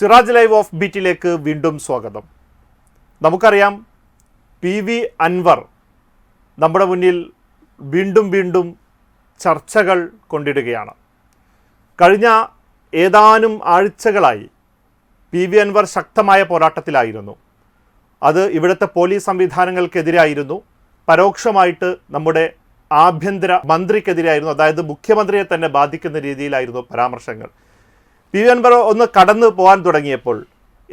Siraj live of ബീറ്റിലേക്ക് വീണ്ടും സ്വാഗതം. നമുക്കറിയാം പി വി അൻവർ നമ്മുടെ മുന്നിൽ വീണ്ടും വീണ്ടും ചർച്ചകൾ കൊണ്ടിടുകയാണ്. കഴിഞ്ഞ ഏതാനും ആഴ്ചകളായി പി വി അൻവർ ശക്തമായ പോരാട്ടത്തിലായിരുന്നു. അത് ഇവിടുത്തെ പോലീസ് സംവിധാനങ്ങൾക്കെതിരായിരുന്നു. പരോക്ഷമായിട്ട് നമ്മുടെ ആഭ്യന്തര മന്ത്രിക്കെതിരായിരുന്നു. അതായത് മുഖ്യമന്ത്രിയെ തന്നെ ബാധിക്കുന്ന രീതിയിലായിരുന്നു പരാമർശങ്ങൾ. അൻവർ ഒന്ന് കടന്നു പോകാൻ തുടങ്ങിയപ്പോൾ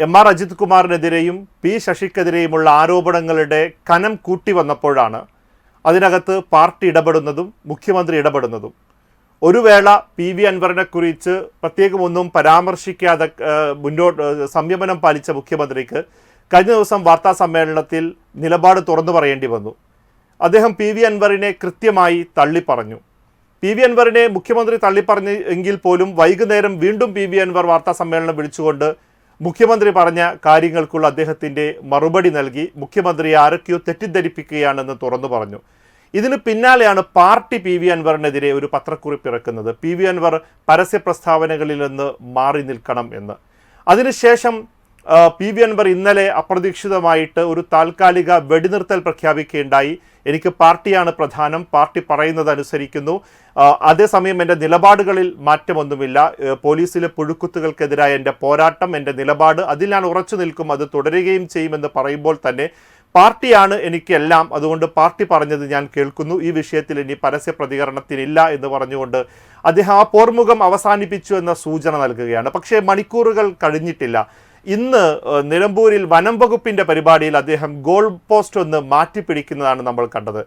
എം ആർ അജിത് കുമാറിനെതിരെയും പി ശശിക്കെതിരെയുമുള്ള ആരോപണങ്ങളുടെ കനം കൂട്ടി വന്നപ്പോഴാണ് അതിനകത്ത് പാർട്ടി ഇടപെടുന്നതും മുഖ്യമന്ത്രി ഇടപെടുന്നതും. ഒരു വേള പി വി അൻവറിനെ കുറിച്ച് പ്രത്യേകം ഒന്നും പരാമർശിക്കാതെ മുന്നോട്ട് സംയമനം പാലിച്ച മുഖ്യമന്ത്രിക്ക് കഴിഞ്ഞ ദിവസം വാർത്താ സമ്മേളനത്തിൽ നിലപാട് തുറന്നു പറയേണ്ടി വന്നു. അദ്ദേഹം പി വി അൻവറിനെ കൃത്യമായി തള്ളിപ്പറഞ്ഞു. പി വി അൻവറിനെ മുഖ്യമന്ത്രി തള്ളിപ്പറഞ്ഞ എങ്കിൽ പോലും വൈകുന്നേരം വീണ്ടും പി വി അൻവർ വാർത്താ സമ്മേളനം വിളിച്ചുകൊണ്ട് മുഖ്യമന്ത്രി പറഞ്ഞ കാര്യങ്ങൾക്കുള്ള അദ്ദേഹത്തിന്റെ മറുപടി നൽകി. മുഖ്യമന്ത്രി ആരൊക്കെയോ തെറ്റിദ്ധരിപ്പിക്കുകയാണെന്ന് തുറന്നു പറഞ്ഞു. ഇതിന് പിന്നാലെയാണ് പാർട്ടി പി വി അൻവറിനെതിരെ ഒരു പത്രക്കുറിപ്പ് ഇറക്കുന്നത്. പി വി അൻവർ പരസ്യ പ്രസ്താവനകളിൽ നിന്ന് മാറി നിൽക്കണം എന്ന്. അതിനുശേഷം പി വി അൻവർ ഇന്നലെ അപ്രതീക്ഷിതമായിട്ട് ഒരു താൽക്കാലിക വെടിനിർത്തൽ പ്രഖ്യാപിക്കുകയുണ്ടായി. എനിക്ക് പാർട്ടിയാണ് പ്രധാനം പാർട്ടി പറയുന്നത് അനുസരിക്കുന്നു അതേസമയം എന്റെ നിലപാടുകളിൽ മാറ്റമൊന്നുമില്ല. പോലീസിലെ പുഴുക്കുത്തുകൾക്കെതിരായ എന്റെ പോരാട്ടം എന്റെ നിലപാട് അതിൽ ഞാൻ ഉറച്ചു നിൽക്കും അത് തുടരുകയും ചെയ്യുമെന്ന് പറയുമ്പോൾ തന്നെ പാർട്ടിയാണ് എനിക്കെല്ലാം. അതുകൊണ്ട് പാർട്ടി പറഞ്ഞത് ഞാൻ കേൾക്കുന്നു. ഈ വിഷയത്തിൽ ഇനി പരസ്യ പ്രതികരണത്തിനില്ല എന്ന് പറഞ്ഞുകൊണ്ട് അദ്ദേഹം ആ പോർമുഖം അവസാനിപ്പിച്ചു എന്ന സൂചന നൽകുകയാണ്. പക്ഷേ മണിക്കൂറുകൾ കഴിഞ്ഞിട്ടില്ല. ഇന്ന് നിലമ്പൂരിൽ വനം വകുപ്പിന്റെ പരിപാടിയിൽ അദ്ദേഹം ഗോൾ പോസ്റ്റ് ഒന്ന് മാറ്റിപ്പിടിക്കുന്നതാണ് നമ്മൾ കണ്ടത്.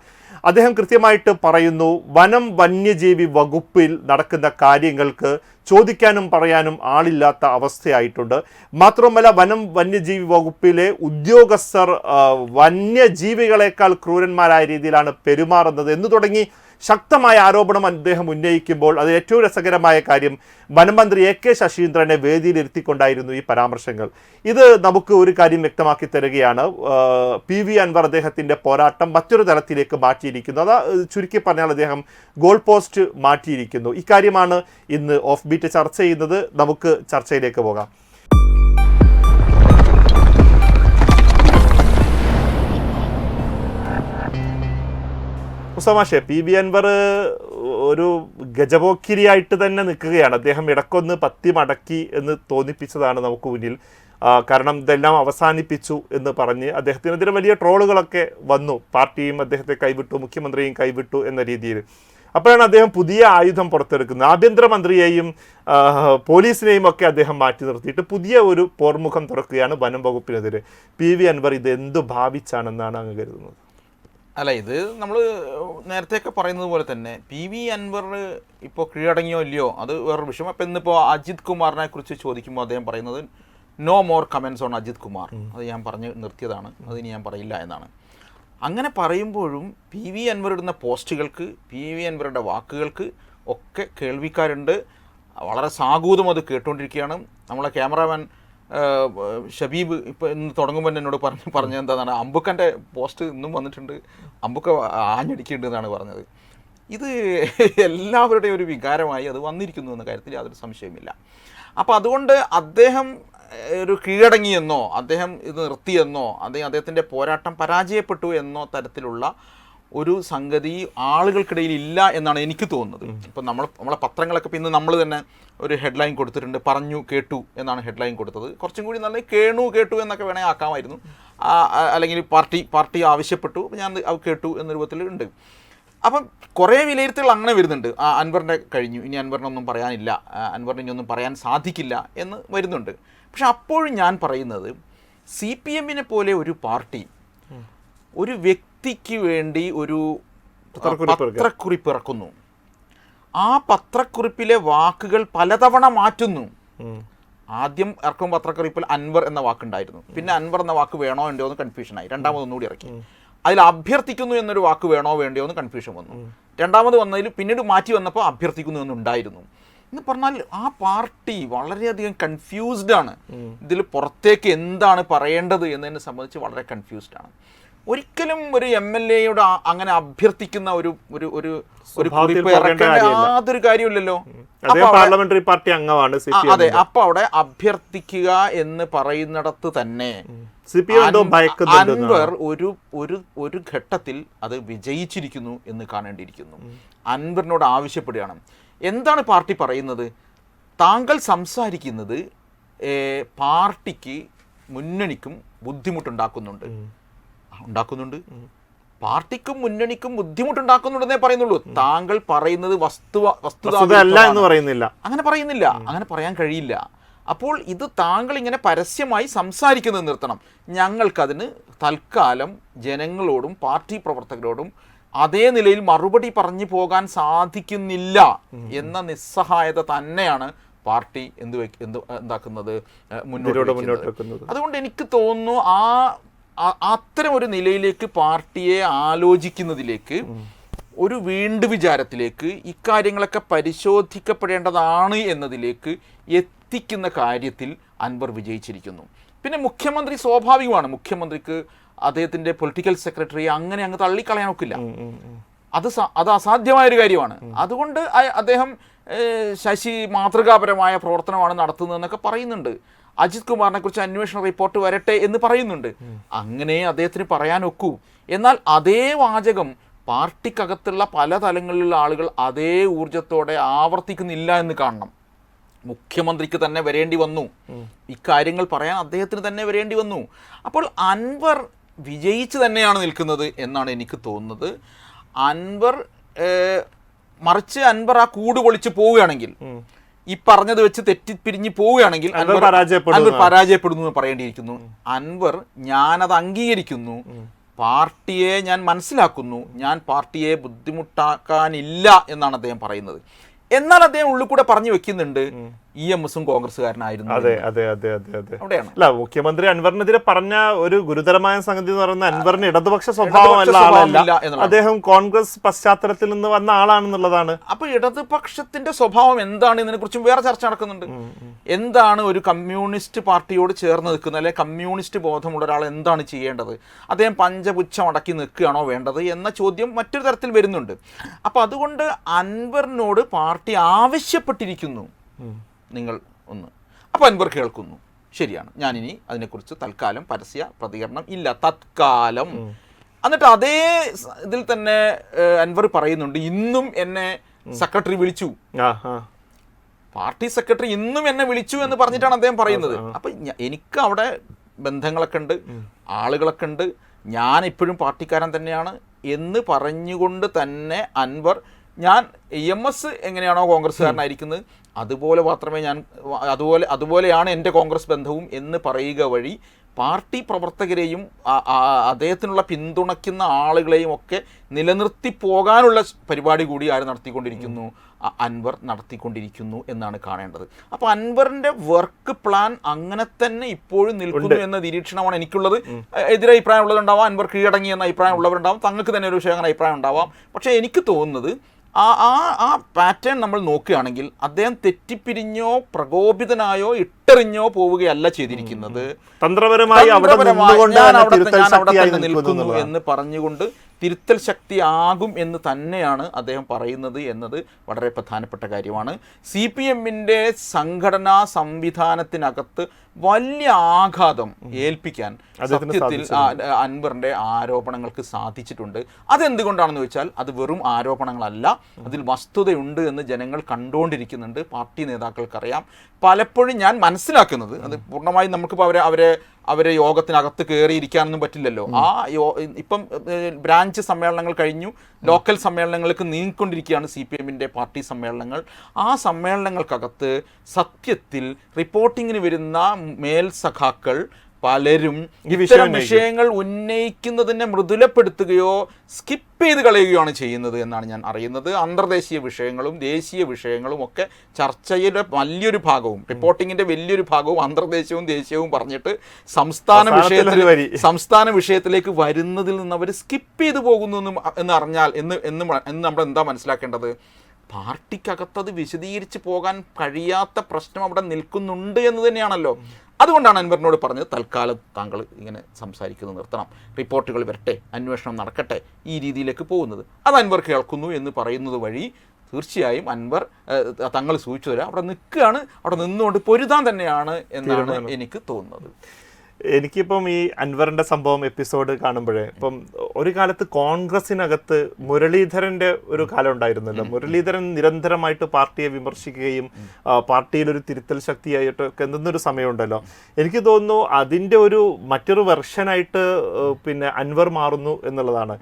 അദ്ദേഹം കൃത്യമായിട്ട് പറയുന്നു വനം വന്യജീവി വകുപ്പിൽ നടക്കുന്ന കാര്യങ്ങൾക്ക് ചോദിക്കാനും പറയാനും ആളില്ലാത്ത അവസ്ഥയായിട്ടുണ്ട്. മാത്രമല്ല വനം വന്യജീവി വകുപ്പിലെ ഉദ്യോഗസ്ഥർ വന്യജീവികളെക്കാൾ ക്രൂരന്മാരായ രീതിയിലാണ് പെരുമാറുന്നത് എന്ന് തുടങ്ങി ശക്തമായ ആരോപണം അദ്ദേഹം ഉന്നയിക്കുമ്പോൾ അത് ഏറ്റവും രസകരമായ കാര്യം വനമന്ത്രി എ കെ ശശീന്ദ്രനെ വേദിയിലിരുത്തിക്കൊണ്ടായിരുന്നു ഈ പരാമർശങ്ങൾ. ഇത് നമുക്ക് ഒരു കാര്യം വ്യക്തമാക്കി തരികയാണ്. പി വി അൻവർ അദ്ദേഹത്തിന്റെ പോരാട്ടം മറ്റൊരു തലത്തിലേക്ക് മാറ്റിയിരിക്കുന്നു. അത് ചുരുക്കി പറഞ്ഞാൽ അദ്ദേഹം ഗോൾ പോസ്റ്റ് മാറ്റിയിരിക്കുന്നു. ഇക്കാര്യമാണ് ഇന്ന് ഓഫ് ബീറ്റ് ചർച്ച ചെയ്യുന്നത്. നമുക്ക് ചർച്ചയിലേക്ക് പോകാം. ഉസമാഷെ പി ബി അൻവർ ഒരു ഗജപോക്കിരിയായിട്ട് തന്നെ നിൽക്കുകയാണ്. അദ്ദേഹം ഇടക്കൊന്ന് പത്തി മടക്കി എന്ന് തോന്നിപ്പിച്ചതാണ് നമുക്ക് മുന്നിൽ. കാരണം ഇതെല്ലാം അവസാനിപ്പിച്ചു എന്ന് പറഞ്ഞ് അദ്ദേഹത്തിനെതിരെ വലിയ ട്രോളുകളൊക്കെ വന്നു. പാർട്ടിയും അദ്ദേഹത്തെ കൈവിട്ടു മുഖ്യമന്ത്രിയും കൈവിട്ടു എന്ന രീതിയിൽ. അപ്പോഴാണ് അദ്ദേഹം പുതിയ ആയുധം പുറത്തെടുക്കുന്നത്. ആഭ്യന്തരമന്ത്രിയെയും പോലീസിനെയും ഒക്കെ അദ്ദേഹം മാറ്റി നിർത്തിയിട്ട് പുതിയ ഒരു പോർമുഖം തുറക്കുകയാണ് വനം വകുപ്പിനെതിരെ. പി വി അൻവർ ഇത് എന്തു ഭാവിച്ചാണെന്നാണ് അങ്ങ് കരുതുന്നത്? അല്ല ഇത് നമ്മൾ നേരത്തെയൊക്കെ പറയുന്നത് പോലെ തന്നെ പി വി അൻവർ ഇപ്പോൾ കീഴടങ്ങിയോ ഇല്ലയോ അത് വേറൊരു വിഷയം. അപ്പം ഇന്നിപ്പോൾ അജിത് കുമാറിനെ കുറിച്ച് ചോദിക്കുമ്പോൾ അദ്ദേഹം പറയുന്നത് no more comments on Ajith Kumar. അത് ഞാൻ പറഞ്ഞ് നിർത്തിയതാണ്. അത് ഇനി ഞാൻ പറയില്ല എന്നാണ്. അങ്ങനെ പറയുമ്പോഴും പി വി അൻവർ ഇടുന്ന പോസ്റ്റുകൾക്ക് പി വി അൻവറുടെ വാക്കുകൾക്ക് ഒക്കെ കേൾവിക്കാരുണ്ട്. വളരെ സാഗൂതം അത് കേട്ടുകൊണ്ടിരിക്കുകയാണ് നമ്മളെ ക്യാമറാമാൻ ഷബീബ് ഇപ്പോൾ ഇന്ന് തുടങ്ങുമ്പോൾ എന്നോട് പറഞ്ഞ് പറഞ്ഞ എന്താണ് അമ്പുക്കന്റെ പോസ്റ്റ് ഇന്നും വന്നിട്ടുണ്ട്. അമ്പുക്ക ആഞ്ഞടിക്കുന്നുണ്ട് എന്നാണ് പറഞ്ഞത്. ഇത് എല്ലാവരുടെയും ഒരു വികാരമായി അത് വന്നിരിക്കുന്നു എന്ന കാര്യത്തിൽ യാതൊരു സംശയവുമില്ല. അപ്പോൾ അതുകൊണ്ട് അദ്ദേഹം ഒരു കീഴടങ്ങിയെന്നോ അദ്ദേഹം ഇത് നിർത്തിയെന്നോ അദ്ദേഹം അദ്ദേഹത്തിന്റെ പോരാട്ടം പരാജയപ്പെട്ടു എന്നോ തരത്തിലുള്ള ഒരു സംഗതി ആളുകൾക്കിടയിൽ ഇല്ല എന്നാണ് എനിക്ക് തോന്നുന്നത്. ഇപ്പം നമ്മൾ നമ്മളെ പത്രങ്ങളൊക്കെ ഇപ്പം ഇന്ന് നമ്മൾ തന്നെ ഒരു ഹെഡ്ലൈൻ കൊടുത്തിട്ടുണ്ട് പറഞ്ഞു കേട്ടു എന്നാണ് ഹെഡ്ലൈൻ കൊടുത്തത്. കുറച്ചും കൂടി നല്ല കേണു കേട്ടു എന്നൊക്കെ വേണമെങ്കിൽ ആക്കാമായിരുന്നു. അല്ലെങ്കിൽ പാർട്ടി പാർട്ടി ആവശ്യപ്പെട്ടു ഞാൻ അത് കേട്ടു എന്ന രൂപത്തിൽ ഉണ്ട്. അപ്പം കുറേ വിലയിരുത്തലുകൾ അങ്ങനെ വരുന്നുണ്ട്. ആ അൻവറിന്റെ കഴിഞ്ഞു. ഇനി അൻവറിനൊന്നും പറയാനില്ല. അൻവറിന് ഇനി ഒന്നും പറയാൻ സാധിക്കില്ല എന്ന് വരുന്നുണ്ട്. പക്ഷെ അപ്പോഴും ഞാൻ പറയുന്നത് സി പി എമ്മിനെ പോലെ ഒരു പാർട്ടി ഒരു വ്യക്തിക്ക് വേണ്ടി ഒരു പത്രക്കുറിപ്പ് ഇറക്കുന്നു ആ പത്രക്കുറിപ്പിലെ വാക്കുകൾ പലതവണ മാറ്റുന്നു. ആദ്യം ഇറക്കും പത്രക്കുറിപ്പിൽ അൻവർ എന്ന വാക്കുണ്ടായിരുന്നു. പിന്നെ അൻവർ എന്ന വാക്ക് വേണോ വേണ്ടയോ എന്ന് കൺഫ്യൂഷനായി രണ്ടാമത് ഒന്നുകൂടി ഇറക്കി. അതിൽ അഭ്യർത്ഥിക്കുന്നു എന്നൊരു വാക്ക് വേണോ വേണ്ടയോ എന്ന് കൺഫ്യൂഷൻ വന്നു. രണ്ടാമത് വന്നതിൽ പിന്നീട് മാറ്റി വന്നപ്പോൾ അഭ്യർത്ഥിക്കുന്നു എന്നുണ്ടായിരുന്നു. എന്ന് പറഞ്ഞാൽ ആ പാർട്ടി വളരെയധികം കൺഫ്യൂസ്ഡ് ആണ്. ഇതിൽ പുറത്തേക്ക് എന്താണ് പറയേണ്ടത് എന്നതിനെ സംബന്ധിച്ച് വളരെ കൺഫ്യൂസ്ഡ് ആണ്. ഒരിക്കലും ഒരു എം എൽ എയുടെ അങ്ങനെ അഭ്യർത്ഥിക്കുന്ന ഒരു ഒരു ഒരു ഒരു കുറിപ്പ് ഇറക്കേണ്ട യാതൊരു കാര്യമില്ലല്ലോ. പാർലമെന്ററി പാർട്ടി അംഗമാണ് അതെ. അപ്പൊ അവിടെ അഭ്യർത്ഥിക്കുക എന്ന് പറയുന്നിടത്ത് തന്നെ അൻവർ ഒരു ഒരു ഒരു ഘട്ടത്തിൽ അത് വിജയിച്ചിരിക്കുന്നു എന്ന് കാണേണ്ടിയിരിക്കുന്നു. അൻവറിനോട് ആവശ്യപ്പെടുകയാണ്. എന്താണ് പാർട്ടി പറയുന്നത്? താങ്കൾ സംസാരിക്കുന്നത് പാർട്ടിക്ക് മുന്നണിക്കും ബുദ്ധിമുട്ടുണ്ടാക്കുന്നുണ്ട്. ഉണ്ടാക്കുന്നുണ്ട്. പാർട്ടിക്കും മുന്നണിക്കും ബുദ്ധിമുട്ടുണ്ടാക്കുന്നുണ്ടെന്നേ പറയുന്നുള്ളൂ. താങ്കൾ പറയുന്നത് വസ്തു വസ്തുതല്ല എന്ന് പറയുന്നില്ല. അങ്ങനെ പറയുന്നില്ല. അങ്ങനെ പറയാൻ കഴിയില്ല. അപ്പോൾ ഇത് താങ്കൾ ഇങ്ങനെ പരസ്യമായി സംസാരിക്കുന്നത് നിർത്തണം. ഞങ്ങൾക്കതിന് തൽക്കാലം ജനങ്ങളോടും പാർട്ടി പ്രവർത്തകരോടും അതേ നിലയിൽ മറുപടി പറഞ്ഞു പോകാൻ സാധിക്കുന്നില്ല എന്ന നിസ്സഹായത തന്നെയാണ് പാർട്ടി എന്ത് എന്ത് എന്താക്കുന്നത് മുന്നോട്ട് മുന്നോട്ട് വെക്കുന്നത്. അതുകൊണ്ട് എനിക്ക് തോന്നുന്നു ആ- അത്തരം ഒരു നിലയിലേക്ക് പാർട്ടിയെ ആലോചിക്കുന്നതിലേക്ക് ഒരു വീണ്ടു വിചാരത്തിലേക്ക് ഇക്കാര്യങ്ങളൊക്കെ പരിശോധിക്കപ്പെടേണ്ടതാണ് എന്നതിലേക്ക് എത്തിക്കുന്ന കാര്യത്തിൽ അൻവർ വിജയിച്ചിരിക്കുന്നു. പിന്നെ മുഖ്യമന്ത്രി സ്വാഭാവികമാണ്. മുഖ്യമന്ത്രിക്ക് അദ്ദേഹത്തിന്റെ പൊളിറ്റിക്കൽ സെക്രട്ടറി അങ്ങനെ അങ്ങ് തള്ളിക്കളയാൻ ഒക്കില്ല. അത് അത് അസാധ്യമായ ഒരു കാര്യമാണ് അതുകൊണ്ട് അദ്ദേഹം ശശി മാതൃകാപരമായ പ്രവർത്തനമാണ് നടത്തുന്നതെന്നൊക്കെ പറയുന്നുണ്ട്. അജിത് കുമാറിനെ കുറിച്ച് അന്വേഷണ റിപ്പോർട്ട് വരട്ടെ എന്ന് പറയുന്നുണ്ട്. അങ്ങനെ അദ്ദേഹത്തിന് പറയാൻ ഒക്കൂ എന്നാൽ അതേ വാചകം പാർട്ടിക്കകത്തുള്ള പല തലങ്ങളിലുള്ള ആളുകൾ അതേ ഊർജത്തോടെ ആവർത്തിക്കുന്നില്ല എന്ന് കാണണം. മുഖ്യമന്ത്രിക്ക് തന്നെ വരേണ്ടി വന്നു. ഇക്കാര്യങ്ങൾ പറയാൻ അദ്ദേഹത്തിന് തന്നെ വരേണ്ടി വന്നു. അപ്പോൾ അൻവർ വിജയിച്ച് തന്നെയാണ് നിൽക്കുന്നത് എന്നാണ് എനിക്ക് തോന്നുന്നത്. അൻവർ മറിച്ച് അൻവർ ആ കൂട് പൊളിച്ച് പോവുകയാണെങ്കിൽ ഈ പറഞ്ഞത് വെച്ച് തെറ്റിപ്പിരിഞ്ഞ് പോവുകയാണെങ്കിൽ അൻവർ പരാജയപ്പെടുന്നു. അൻവർ പരാജയപ്പെടുന്നു എന്ന് പറയേണ്ടിയിരിക്കുന്നു. അൻവർ ഞാനത് അംഗീകരിക്കുന്നു. പാർട്ടിയെ ഞാൻ മനസ്സിലാക്കുന്നു. ഞാൻ പാർട്ടിയെ ബുദ്ധിമുട്ടാക്കാനില്ല എന്നാണ് അദ്ദേഹം പറയുന്നത്. എന്നാൽ അദ്ദേഹം ഉള്ളിൽ കൂടെ പറഞ്ഞു വെക്കുന്നുണ്ട് ഇ എം എസും കോൺഗ്രസ്സുകാരനായിരുന്നു അതെ അതെ അതെ അതെ അതെ. അവിടെയാണ്. അല്ല മുഖ്യമന്ത്രി അൻവറിനെതിരെ പറഞ്ഞ ഒരു ഗുരുതരമായ സംഗതി എന്ന് പറയുന്നത് അൻവറിന് ഇടതുപക്ഷ സ്വഭാവമല്ല ആളല്ല. അദ്ദേഹം കോൺഗ്രസ് പശ്ചാത്തലത്തിൽ നിന്ന് വന്ന ആളാണെന്നുള്ളതാണ്. അപ്പൊ ഇടതുപക്ഷത്തിന്റെ സ്വഭാവം എന്താണ് ഇതിനെ കുറിച്ചും വേറെ ചർച്ച നടക്കുന്നുണ്ട്. എന്താണ് ഒരു കമ്മ്യൂണിസ്റ്റ് പാർട്ടിയോട് ചേർന്ന് നിൽക്കുന്ന അല്ലെ കമ്മ്യൂണിസ്റ്റ് ബോധമുള്ള ഒരാൾ എന്താണ് ചെയ്യേണ്ടത്? അദ്ദേഹം പഞ്ചപുച്ഛം അടക്കി നിൽക്കുകയാണോ വേണ്ടത് എന്ന ചോദ്യം മറ്റൊരു തരത്തിൽ വരുന്നുണ്ട്. അപ്പൊ അതുകൊണ്ട് അൻവറിനോട് പാർട്ടി ആവശ്യപ്പെട്ടിരിക്കുന്നു. നിങ്ങൾ ഒന്ന്. അപ്പോൾ അൻവർ കേൾക്കുന്നു. ശരിയാണ്. ഞാനിനി അതിനെക്കുറിച്ച് തൽക്കാലം പരസ്യ പ്രതികരണം ഇല്ല. തത്കാലം. എന്നിട്ട് അതേ ഇതിൽ തന്നെ അൻവർ പറയുന്നുണ്ട് ഇന്നും എന്നെ സെക്രട്ടറി വിളിച്ചു. പാർട്ടി സെക്രട്ടറി ഇന്നും എന്നെ വിളിച്ചു എന്ന് പറഞ്ഞിട്ടാണ് അദ്ദേഹം പറയുന്നത്. അപ്പൊ എനിക്ക് അവിടെ ബന്ധങ്ങളൊക്കെ ഉണ്ട് ആളുകളൊക്കെ ഉണ്ട്. ഞാൻ ഇപ്പോഴും പാർട്ടിക്കാരൻ തന്നെയാണ് എന്ന് പറഞ്ഞുകൊണ്ട് തന്നെ അൻവർ ഞാൻ എം എസ് എങ്ങനെയാണോ കോൺഗ്രസ്സുകാരനായിരിക്കുന്നത്? അതുപോലെ മാത്രമേ ഞാൻ അതുപോലെ അതുപോലെയാണ് എന്റെ കോൺഗ്രസ് ബന്ധവും എന്ന് പറയുക വഴി പാർട്ടി പ്രവർത്തകരെയും അദ്ദേഹത്തിനുള്ള പിന്തുണയ്ക്കുന്ന ആളുകളെയും ഒക്കെ നിലനിർത്തി പോകാനുള്ള പരിപാടി കൂടി ആര് നടത്തിക്കൊണ്ടിരിക്കുന്നു? അൻവർ നടത്തിക്കൊണ്ടിരിക്കുന്നു എന്നാണ് കാണേണ്ടത്. അപ്പോൾ അൻവറിന്റെ വർക്ക് പ്ലാൻ അങ്ങനെ തന്നെ ഇപ്പോഴും നിൽക്കുന്നു എന്ന നിരീക്ഷണമാണ് എനിക്കുള്ളത്. എതിരെ അഭിപ്രായം ഉള്ളതുണ്ടാവാം അൻവർ കീഴടങ്ങി എന്ന അഭിപ്രായം ഉള്ളവരുണ്ടാവാം തങ്ങൾക്ക് തന്നെ ഒരു വിഷയം അങ്ങനെ അഭിപ്രായം ഉണ്ടാവാം. പക്ഷേ എനിക്ക് തോന്നുന്നത് ആ ആ ആ പാറ്റേൺ നമ്മൾ നോക്കുകയാണെങ്കിൽ അദ്ദേഹം തെറ്റിപ്പിരിഞ്ഞോ പ്രകോപിതനായോ ഇട്ടെറിഞ്ഞോ പോവുകയല്ല ചെയ്തിരിക്കുന്നത്. തന്ത്രപരമായി ഞാൻ അവിടെ നിൽക്കുന്നു എന്ന് പറഞ്ഞുകൊണ്ട് തിരുത്തൽ ശക്തിയാകും എന്ന് തന്നെയാണ് അദ്ദേഹം പറയുന്നത് എന്നത് വളരെ പ്രധാനപ്പെട്ട കാര്യമാണ്. സി പി എമ്മിന്റെ സംഘടനാ സംവിധാനത്തിനകത്ത് വലിയ ആഘാതം ഏൽപ്പിക്കാൻ സത്യത്തിൽ അൻവറിന്റെ ആരോപണങ്ങൾക്ക് സാധിച്ചിട്ടുണ്ട്. അതെന്തുകൊണ്ടാണെന്ന് വെച്ചാൽ അത് വെറും ആരോപണങ്ങളല്ല. അതിൽ വസ്തുതയുണ്ട് എന്ന് ജനങ്ങൾ കണ്ടുകൊണ്ടിരിക്കുന്നുണ്ട്. പാർട്ടി നേതാക്കൾക്കറിയാം. പലപ്പോഴും ഞാൻ മനസ്സിലാക്കുന്നത് അത് പൂർണമായും നമുക്കിപ്പോൾ അവരെ അവരെ അവരെ യോഗത്തിനകത്ത് കയറിയിരിക്കാനൊന്നും പറ്റില്ലല്ലോ. ആ യോ ഇപ്പം ബ്രാഞ്ച് സമ്മേളനങ്ങൾ കഴിഞ്ഞു. ലോക്കൽ സമ്മേളനങ്ങൾക്ക് നീങ്ങിക്കൊണ്ടിരിക്കുകയാണ് സി പി എമ്മിന്റെ പാർട്ടി സമ്മേളനങ്ങൾ. ആ സമ്മേളനങ്ങൾക്കകത്ത് സത്യത്തിൽ റിപ്പോർട്ടിങ്ങിന് വരുന്ന മേൽ സഖാക്കൾ പലരും ഇത്തരം വിഷയങ്ങൾ ഉന്നയിക്കുന്നതിനെ മൃദുലപ്പെടുത്തുകയോ സ്കിപ്പ് ചെയ്ത് കളയുകയാണ് ചെയ്യുന്നത് എന്നാണ് ഞാൻ അറിയുന്നത്. അന്തർദേശീയ വിഷയങ്ങളും ദേശീയ വിഷയങ്ങളും ഒക്കെ ചർച്ചയുടെ വലിയൊരു ഭാഗവും റിപ്പോർട്ടിങ്ങിന്റെ വലിയൊരു ഭാഗവും അന്തർദേശീയവും ദേശീയവും പറഞ്ഞിട്ട് സംസ്ഥാന വിഷയത്തിൽ. സംസ്ഥാന വിഷയത്തിലേക്ക് വരുന്നതിൽ നിന്ന് അവർ സ്കിപ്പ് ചെയ്തു പോകുന്നു എന്ന് അറിഞ്ഞാൽ എന്ന് എന്ന് എന്ന് നമ്മൾ എന്താ മനസ്സിലാക്കേണ്ടത്? പാർട്ടിക്കകത്തത് വിശദീകരിച്ച് പോകാൻ കഴിയാത്ത പ്രശ്നം അവിടെ നിൽക്കുന്നുണ്ട് എന്ന് തന്നെയാണല്ലോ. അതുകൊണ്ടാണ് അൻവറിനോട് പറഞ്ഞത് തൽക്കാലം താങ്കൾ ഇങ്ങനെ സംസാരിക്കുന്നത് നിർത്തണം. റിപ്പോർട്ടുകൾ വരട്ടെ അന്വേഷണം നടക്കട്ടെ ഈ രീതിയിലേക്ക് പോകുന്നത്. അത് അൻവർ കേൾക്കുന്നു എന്ന് പറയുന്നത് വഴി തീർച്ചയായും അൻവർ തങ്ങൾ സൂചിച്ചു തരാം അവിടെ നിൽക്കുകയാണ് അവിടെ നിന്നുകൊണ്ട് പൊരുതാൻ തന്നെയാണ് എന്നാണ് എനിക്ക് തോന്നുന്നത്. എനിക്കിപ്പം ഈ അൻവറിന്റെ സംഭവം എപ്പിസോഡ് കാണുമ്പോഴേ ഇപ്പം ഒരു കാലത്ത് കോൺഗ്രസിനകത്ത് മുരളീധരന്റെ ഒരു കാലം ഉണ്ടായിരുന്നല്ലോ. മുരളീധരൻ നിരന്തരമായിട്ട് പാർട്ടിയെ വിമർശിക്കുകയും പാർട്ടിയിൽ ഒരു തിരുത്തൽ ശക്തിയായിട്ട് ഒക്കെ എന്തെന്നൊരു സമയമുണ്ടല്ലോ. എനിക്ക് തോന്നുന്നു അതിന്റെ ഒരു മറ്റൊരു വെർഷനായിട്ട് പിന്നെ അൻവർ മാറുന്നു എന്നുള്ളതാണ്.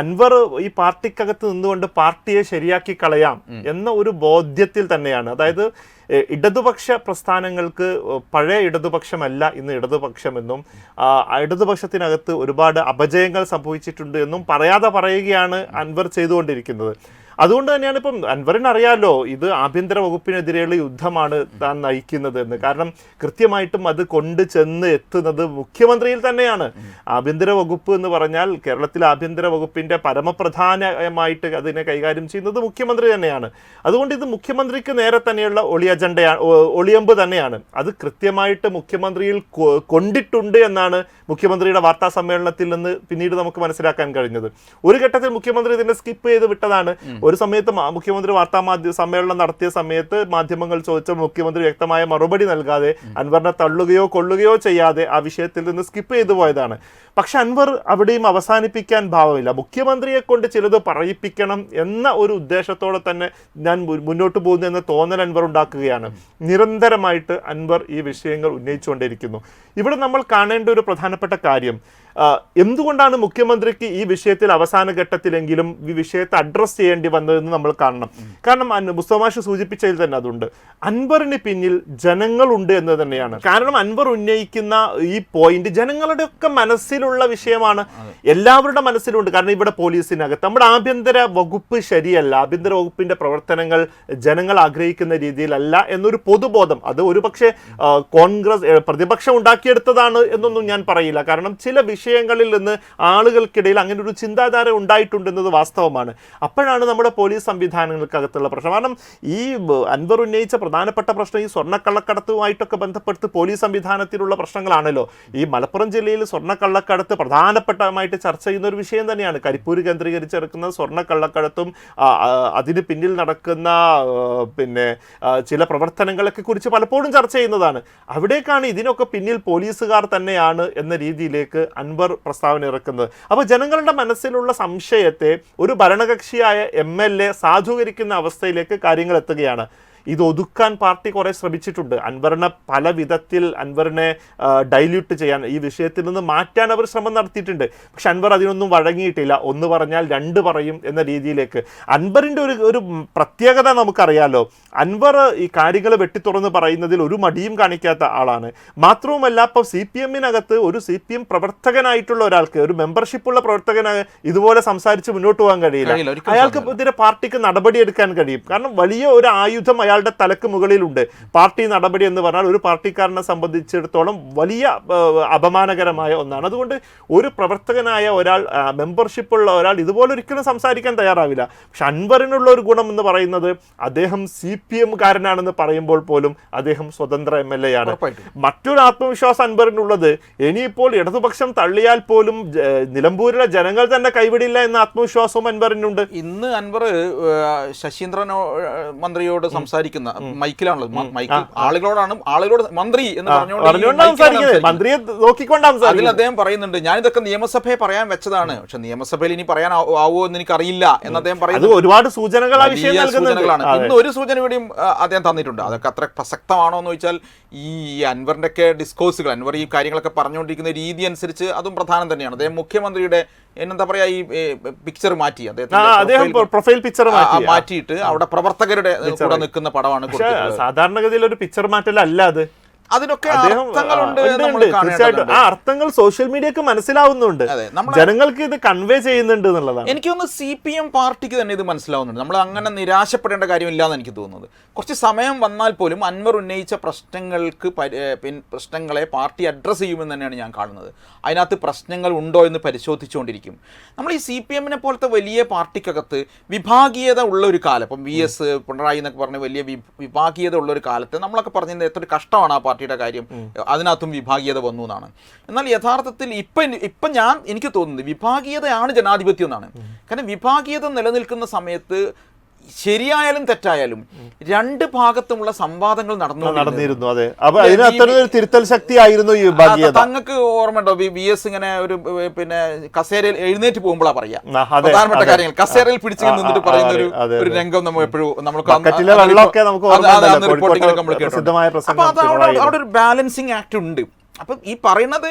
അൻവർ ഈ പാർട്ടിക്കകത്ത് നിന്നുകൊണ്ട് പാർട്ടിയെ ശരിയാക്കി കളയാം എന്ന ഒരു ബോധ്യത്തിൽ തന്നെയാണ്. അതായത് ഇടതുപക്ഷ പ്രസ്ഥാനങ്ങൾക്ക് പഴയ ഇടതുപക്ഷമല്ല ഇന്ന് ഇടതുപക്ഷമെന്നും ഇടതുപക്ഷത്തിനകത്ത് ഒരുപാട് അപജയങ്ങൾ സംഭവിച്ചിട്ടുണ്ട് എന്നും പറയാതെ പറയുകയാണ് അൻവർ ചെയ്തുകൊണ്ടിരിക്കുന്നത്. അതുകൊണ്ട് തന്നെയാണ് ഇപ്പം അൻവറിന് അറിയാലോ ഇത് ആഭ്യന്തര വകുപ്പിനെതിരെയുള്ള യുദ്ധമാണ് താൻ നയിക്കുന്നത് എന്ന്. കാരണം കൃത്യമായിട്ടും അത് കൊണ്ട് ചെന്ന് എത്തുന്നത് മുഖ്യമന്ത്രിയിൽ തന്നെയാണ്. ആഭ്യന്തര വകുപ്പ് എന്ന് പറഞ്ഞാൽ കേരളത്തിലെ ആഭ്യന്തര വകുപ്പിന്റെ പരമപ്രധാനമായിട്ട് അതിനെ കൈകാര്യം ചെയ്യുന്നത് മുഖ്യമന്ത്രി തന്നെയാണ്. അതുകൊണ്ട് ഇത് മുഖ്യമന്ത്രിക്ക് നേരെ തന്നെയുള്ള ഒളി അജണ്ടയാണ് ഒളിയമ്പ് തന്നെയാണ്. അത് കൃത്യമായിട്ട് മുഖ്യമന്ത്രിയിൽ കൊണ്ടിട്ടുണ്ട് എന്നാണ് മുഖ്യമന്ത്രിയുടെ വാർത്താ സമ്മേളനത്തിൽ നിന്ന് പിന്നീട് നമുക്ക് മനസ്സിലാക്കാൻ കഴിഞ്ഞത്. ഒരു ഘട്ടത്തിൽ മുഖ്യമന്ത്രി ഇതിനെ സ്കിപ്പ് ചെയ്ത് വിട്ടതാണ്. ഒരു സമയത്ത് മുഖ്യമന്ത്രി വാർത്താ മാധ്യമ സമ്മേളനം നടത്തിയ സമയത്ത് മാധ്യമങ്ങൾ ചോദിച്ച മുഖ്യമന്ത്രി വ്യക്തമായ മറുപടി നൽകാതെ അൻവറിനെ തള്ളുകയോ കൊള്ളുകയോ ചെയ്യാതെ ആ വിഷയത്തിൽ നിന്ന് സ്കിപ്പ് ചെയ്തു പോയതാണ്. പക്ഷെ അൻവർ അവിടെയും അവസാനിപ്പിക്കാൻ ഭാവമില്ല. മുഖ്യമന്ത്രിയെ കൊണ്ട് ചിലത് പറയിപ്പിക്കണം എന്ന ഒരു ഉദ്ദേശത്തോടെ തന്നെ ഞാൻ മുന്നോട്ട് പോകുന്നു എന്ന തോന്നൽ അൻവർ ഉണ്ടാക്കുകയാണ്. നിരന്തരമായിട്ട് അൻവർ ഈ വിഷയങ്ങൾ ഉന്നയിച്ചുകൊണ്ടിരിക്കുന്നു. ഇവിടെ നമ്മൾ കാണേണ്ട ഒരു പ്രധാനപ്പെട്ട കാര്യം എന്തുകൊണ്ടാണ് മുഖ്യമന്ത്രിക്ക് ഈ വിഷയത്തിൽ അവസാന ഘട്ടത്തിലെങ്കിലും ഈ വിഷയത്തെ അഡ്രസ് ചെയ്യേണ്ടി വന്നതെന്ന് നമ്മൾ കാണണം? കാരണം മുസ്തമാഷ് സൂചിപ്പിച്ചതിൽ തന്നെ അതുണ്ട്. അൻവറിന് പിന്നിൽ ജനങ്ങളുണ്ട് എന്ന് തന്നെയാണ്. കാരണം അൻവർ ഉന്നയിക്കുന്ന ഈ പോയിന്റ് ജനങ്ങളുടെ ഒക്കെ മനസ്സിലുള്ള വിഷയമാണ്. എല്ലാവരുടെ മനസ്സിലുണ്ട്. കാരണം ഇവിടെ പോലീസിനകത്ത്. നമ്മുടെ ആഭ്യന്തര വകുപ്പ് ശരിയല്ല. ആഭ്യന്തര വകുപ്പിന്റെ പ്രവർത്തനങ്ങൾ ജനങ്ങൾ ആഗ്രഹിക്കുന്ന രീതിയിലല്ല എന്നൊരു പൊതുബോധം. അത് ഒരുപക്ഷെ പക്ഷേ കോൺഗ്രസ് പ്രതിപക്ഷം ഉണ്ടാക്കിയെടുത്തതാണ് എന്നൊന്നും ഞാൻ പറയില്ല. കാരണം ചില വിഷയങ്ങളിൽ നിന്ന് ആളുകൾക്കിടയിൽ അങ്ങനെ ഒരു ചിന്താധാര ഉണ്ടായിട്ടുണ്ടെന്നത് വാസ്തവമാണ്. അപ്പോഴാണ് നമ്മുടെ പോലീസ് സംവിധാനങ്ങൾക്കകത്തുള്ള പ്രശ്നം. കാരണം ഈ അൻവർ ഉന്നയിച്ച പ്രധാനപ്പെട്ട പ്രശ്നം ഈ സ്വർണക്കള്ളക്കടത്തുമായിട്ടൊക്കെ ബന്ധപ്പെട്ട് പോലീസ് സംവിധാനത്തിലുള്ള പ്രശ്നങ്ങളാണല്ലോ. ഈ മലപ്പുറം ജില്ലയിൽ സ്വർണക്കള്ളക്കടത്ത് പ്രധാനപ്പെട്ടമായിട്ട് ചർച്ച ചെയ്യുന്ന ഒരു വിഷയം തന്നെയാണ്. കരിപ്പൂർ കേന്ദ്രീകരിച്ചെടുക്കുന്ന സ്വർണക്കള്ളക്കടത്തും അതിന് പിന്നിൽ നടക്കുന്ന പിന്നെ ചില പ്രവർത്തനങ്ങളൊക്കെ കുറിച്ച് പലപ്പോഴും ചർച്ച ചെയ്യുന്നതാണ്. അവിടേക്കാണ് ഇതിനൊക്കെ പിന്നിൽ പോലീസുകാർ തന്നെയാണ് എന്ന രീതിയിലേക്ക് അൻവർ പ്രസ്താവന ഇറക്കുന്നത്. അപ്പോൾ ജനങ്ങളുടെ മനസ്സിലുള്ള സംശയത്തെ ഒരു ഭരണകക്ഷിയായ എം എൽ എ സാധൂകരിക്കുന്ന അവസ്ഥയിലേക്ക് കാര്യങ്ങൾ എത്തുകയാണ്. ഇത് ഒതുക്കാൻ പാർട്ടി കുറേ ശ്രമിച്ചിട്ടുണ്ട്. അൻവറിനെ പല വിധത്തിൽ അൻവറിനെ ഡൈല്യൂട്ട് ചെയ്യാൻ ഈ വിഷയത്തിൽ നിന്ന് മാറ്റാൻ അവർ ശ്രമം നടത്തിയിട്ടുണ്ട്. പക്ഷെ അൻവർ അതിനൊന്നും വഴങ്ങിയിട്ടില്ല. ഒന്ന് പറഞ്ഞാൽ രണ്ട് പറയും എന്ന രീതിയിലേക്ക്. അൻവറിന്റെ ഒരു ഒരു പ്രത്യേകത നമുക്കറിയാലോ. അൻവർ ഈ കാര്യങ്ങൾ വെട്ടിത്തുറന്ന് പറയുന്നതിൽ ഒരു മടിയും കാണിക്കാത്ത ആളാണ്. മാത്രവുമല്ല ഇപ്പോൾ സി പി എമ്മിനകത്ത് ഒരു സി പി എം പ്രവർത്തകനായിട്ടുള്ള ഒരാൾക്ക് ഒരു മെമ്പർഷിപ്പുള്ള പ്രവർത്തകന് ഇതുപോലെ സംസാരിച്ച് മുന്നോട്ട് പോകാൻ കഴിയില്ല, അയാൾക്ക് ഇതിന്റെ പാർട്ടിക്ക് നടപടിയെടുക്കാൻ കഴിയും. കാരണം വലിയ ഒരു ആയുധം അയാളുടെ തലക്ക് മുകളിലുണ്ട്. പാർട്ടി നടപടി എന്ന് പറഞ്ഞാൽ ഒരു പാർട്ടിക്കാരനെ സംബന്ധിച്ചിടത്തോളം വലിയ അപമാനകരമായ ഒന്നാണ്. അതുകൊണ്ട് ഒരു പ്രവർത്തകനായ ഒരാൾ മെമ്പർഷിപ്പുള്ള ഒരാൾ ഇതുപോലെ ഒരിക്കലും സംസാരിക്കാൻ തയ്യാറാവില്ല. പക്ഷെ അൻവറിനുള്ള ഒരു ഗുണം എന്ന് പറയുന്നത് അദ്ദേഹം സി പി എം കാരനാണെന്ന് പറയുമ്പോൾ പോലും അദ്ദേഹം സ്വതന്ത്ര എം എൽ എ ആണ്. മറ്റൊരു ആത്മവിശ്വാസം അൻവറിനുള്ളത് ഇനിയിപ്പോൾ ഇടതുപക്ഷം തള്ളിയാൽ പോലും നിലമ്പൂരിലെ ജനങ്ങൾ തന്നെ കൈവിടില്ല എന്ന ആത്മവിശ്വാസവും അൻവറിനുണ്ട്. ഇന്ന് അൻവർ ശശീന്ദ്രനോ മന്ത്രിയോട് മന്ത്രിയോട് സംസാരിക്കുന്ന മൈക്കിലാണല്ലോ മൈക്കിൽ ആളുകളോടാണ് ആളുകളോട് മന്ത്രി എന്ന് പറഞ്ഞുകൊണ്ട്. മന്ത്രിയെ അതിൽ അദ്ദേഹം പറയുന്നുണ്ട് ഞാൻ ഇതൊക്കെ നിയമസഭയെ പറയാൻ വെച്ചതാണ്. പക്ഷെ നിയമസഭയിൽ ഇനി പറയാൻ ആവോ ആവോ എന്ന് എനിക്കറിയില്ല. എന്ന് അദ്ദേഹം പറയുന്നത് ഒരുപാട് സൂചനകൾ സൂചനകളാണ്. ഇന്ന് ഒരു സൂചന കൂടിയും അദ്ദേഹം തന്നിട്ടുണ്ട്. അതൊക്കെ അത്ര പ്രസക്തമാണോ എന്ന് ചോദിച്ചാൽ ഈ അൻവറിന്റെ ഒക്കെ ഡിസ്കോഴ്സുകൾ അൻവർ ഈ കാര്യങ്ങളൊക്കെ പറഞ്ഞുകൊണ്ടിരിക്കുന്ന രീതി അനുസരിച്ച് അതും പ്രധാനം തന്നെയാണ്. അദ്ദേഹം മുഖ്യമന്ത്രിയുടെ എന്താ പറയാ ഈ പിക്ചർ മാറ്റി. അദ്ദേഹത്തിന്റെ അദ്ദേഹം പ്രൊഫൈൽ പിക്ചർ മാറ്റിയിട്ട് അവിടെ പ്രവർത്തകരുടെ കൂടെ നിൽക്കുന്ന പടമാണ് സാധാരണഗതിയിൽ ഒരു പിക്ചർ മാറ്റലല്ല അത്. അതിനൊക്കെ. തീർച്ചയായിട്ടും. ആ അർത്ഥങ്ങൾ സോഷ്യൽ മീഡിയക്ക് മനസ്സിലാവുന്നുണ്ട്. ജനങ്ങൾക്ക് ഇത് കൺവേ ചെയ്യുന്നുണ്ട് എന്നുള്ളതാണ്. എനിക്ക് തോന്നുന്നു സി പി എം പാർട്ടിക്ക് തന്നെ ഇത് മനസ്സിലാവുന്നുണ്ട്. നമ്മൾ അങ്ങനെ നിരാശപ്പെടേണ്ട കാര്യമില്ല എന്ന് എനിക്ക് തോന്നുന്നത്. കുറച്ച് സമയം വന്നാൽ പോലും അൻവർ ഉന്നയിച്ച പ്രശ്നങ്ങൾക്ക് പരി- പ്രശ്നങ്ങളെ പാർട്ടി അഡ്രസ്സ് ചെയ്യുമെന്ന് തന്നെയാണ് ഞാൻ കാണുന്നത്. അതിനകത്ത് പ്രശ്നങ്ങൾ ഉണ്ടോ എന്ന് പരിശോധിച്ചുകൊണ്ടിരിക്കും. നമ്മൾ ഈ സി പി എമ്മിനെ പോലത്തെ വലിയ പാർട്ടിക്കകത്ത് വിഭാഗീയത ഉള്ള ഒരു കാലം. ഇപ്പം വി എസ് പിണറായി എന്നൊക്കെ പറഞ്ഞ വലിയ വിഭാഗീയത ഉള്ള ഒരു കാലത്ത് നമ്മളൊക്കെ പറഞ്ഞത് എത്ര കഷ്ടമാണ് ആ പാർട്ടിയുടെ പാർട്ടിയുടെ കാര്യം അതിനകത്തും വിഭാഗീയത വന്നു എന്നാണ്. എന്നാൽ യഥാർത്ഥത്തിൽ ഇപ്പം ഇപ്പം ഞാൻ എനിക്ക് തോന്നുന്നത് വിഭാഗീയതയാണ് ജനാധിപത്യം എന്നാണ്. കാരണം വിഭാഗീയത നിലനിൽക്കുന്ന സമയത്ത് ശരിയായാലും തെറ്റായാലും രണ്ട് ഭാഗത്തുമുള്ള സംവാദങ്ങൾ നടന്നു നടന്നിരുന്നു അതെ. അപ്പൊ അതിന് അത്തരം ഒരു തിരുത്തൽ ശക്തിയായിരുന്നു ഈ വിഭാഗീയത തങ്ങൾക്ക് ഓർമ്മയുണ്ടോ? വി എസ് ഇങ്ങനെ ഒരു പിന്നെ കസേരയിൽ എഴുന്നേറ്റ് പോകുമ്പോഴാ പറയാ. പ്രധാനപ്പെട്ട കാര്യങ്ങൾ. കസേരയിൽ പിടിച്ച് നിന്നിട്ട് പറയുന്ന ഒരു ഒരു രംഗം നമ്മൾ എപ്പോഴും നമുക്ക് അപ്പൊ അവിടെ ഒരു ബാലൻസിങ് ആക്ട് ഉണ്ട്. അപ്പം ഈ പറയുന്നത്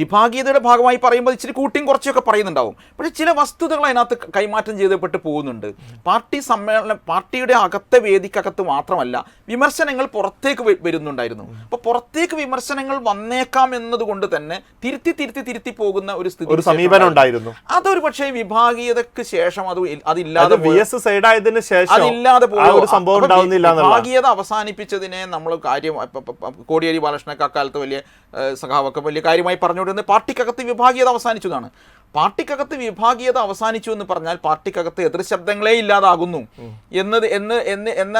വിഭാഗീയതയുടെ ഭാഗമായി പറയുമ്പോൾ ഇച്ചിരി കൂട്ടിയും കുറച്ചൊക്കെ പറയുന്നുണ്ടാവും. പക്ഷേ ചില വസ്തുതകൾ അതിനകത്ത് കൈമാറ്റം ചെയ്തപ്പെട്ട് പോകുന്നുണ്ട്. പാർട്ടി സമ്മേളനം പാർട്ടിയുടെ അകത്തെ വേദിക്കകത്ത് മാത്രമല്ല വിമർശനങ്ങൾ പുറത്തേക്ക് വരുന്നുണ്ടായിരുന്നു. അപ്പോൾ പുറത്തേക്ക് വിമർശനങ്ങൾ വന്നേക്കാം എന്നതുകൊണ്ട് തന്നെ തിരുത്തി തിരുത്തി തിരുത്തി പോകുന്ന ഒരു സ്ഥിതി ഒരു സമീപനം ഉണ്ടായിരുന്നു. അതൊരു പക്ഷേ വിഭാഗീയതയ്ക്ക് ശേഷം അത് അതില്ലാതെ വി എസ് സൈഡ് ആയതിനു ശേഷം അതില്ലാതെ വിഭാഗീയത അവസാനിപ്പിച്ചതിനെ നമ്മൾ കാര്യം കോടിയേരി ബാലകൃഷ്ണനൊക്കെ അക്കാലത്ത് വലിയ സഖാവൊക്കെ വലിയ കാര്യമായി പറഞ്ഞുകൊണ്ടിരുന്നത് പാർട്ടിക്കകത്ത് വിഭാഗീയത അവസാനിച്ചു എന്നാണ് പാർട്ടിക്കകത്ത് വിഭാഗീയത അവസാനിച്ചു എന്ന് പറഞ്ഞാൽ പാർട്ടിക്കകത്ത് എതിർ ശബ്ദങ്ങളെ ഇല്ലാതാകുന്നു എന്നത് എന്ന് എന്ന് എന്ന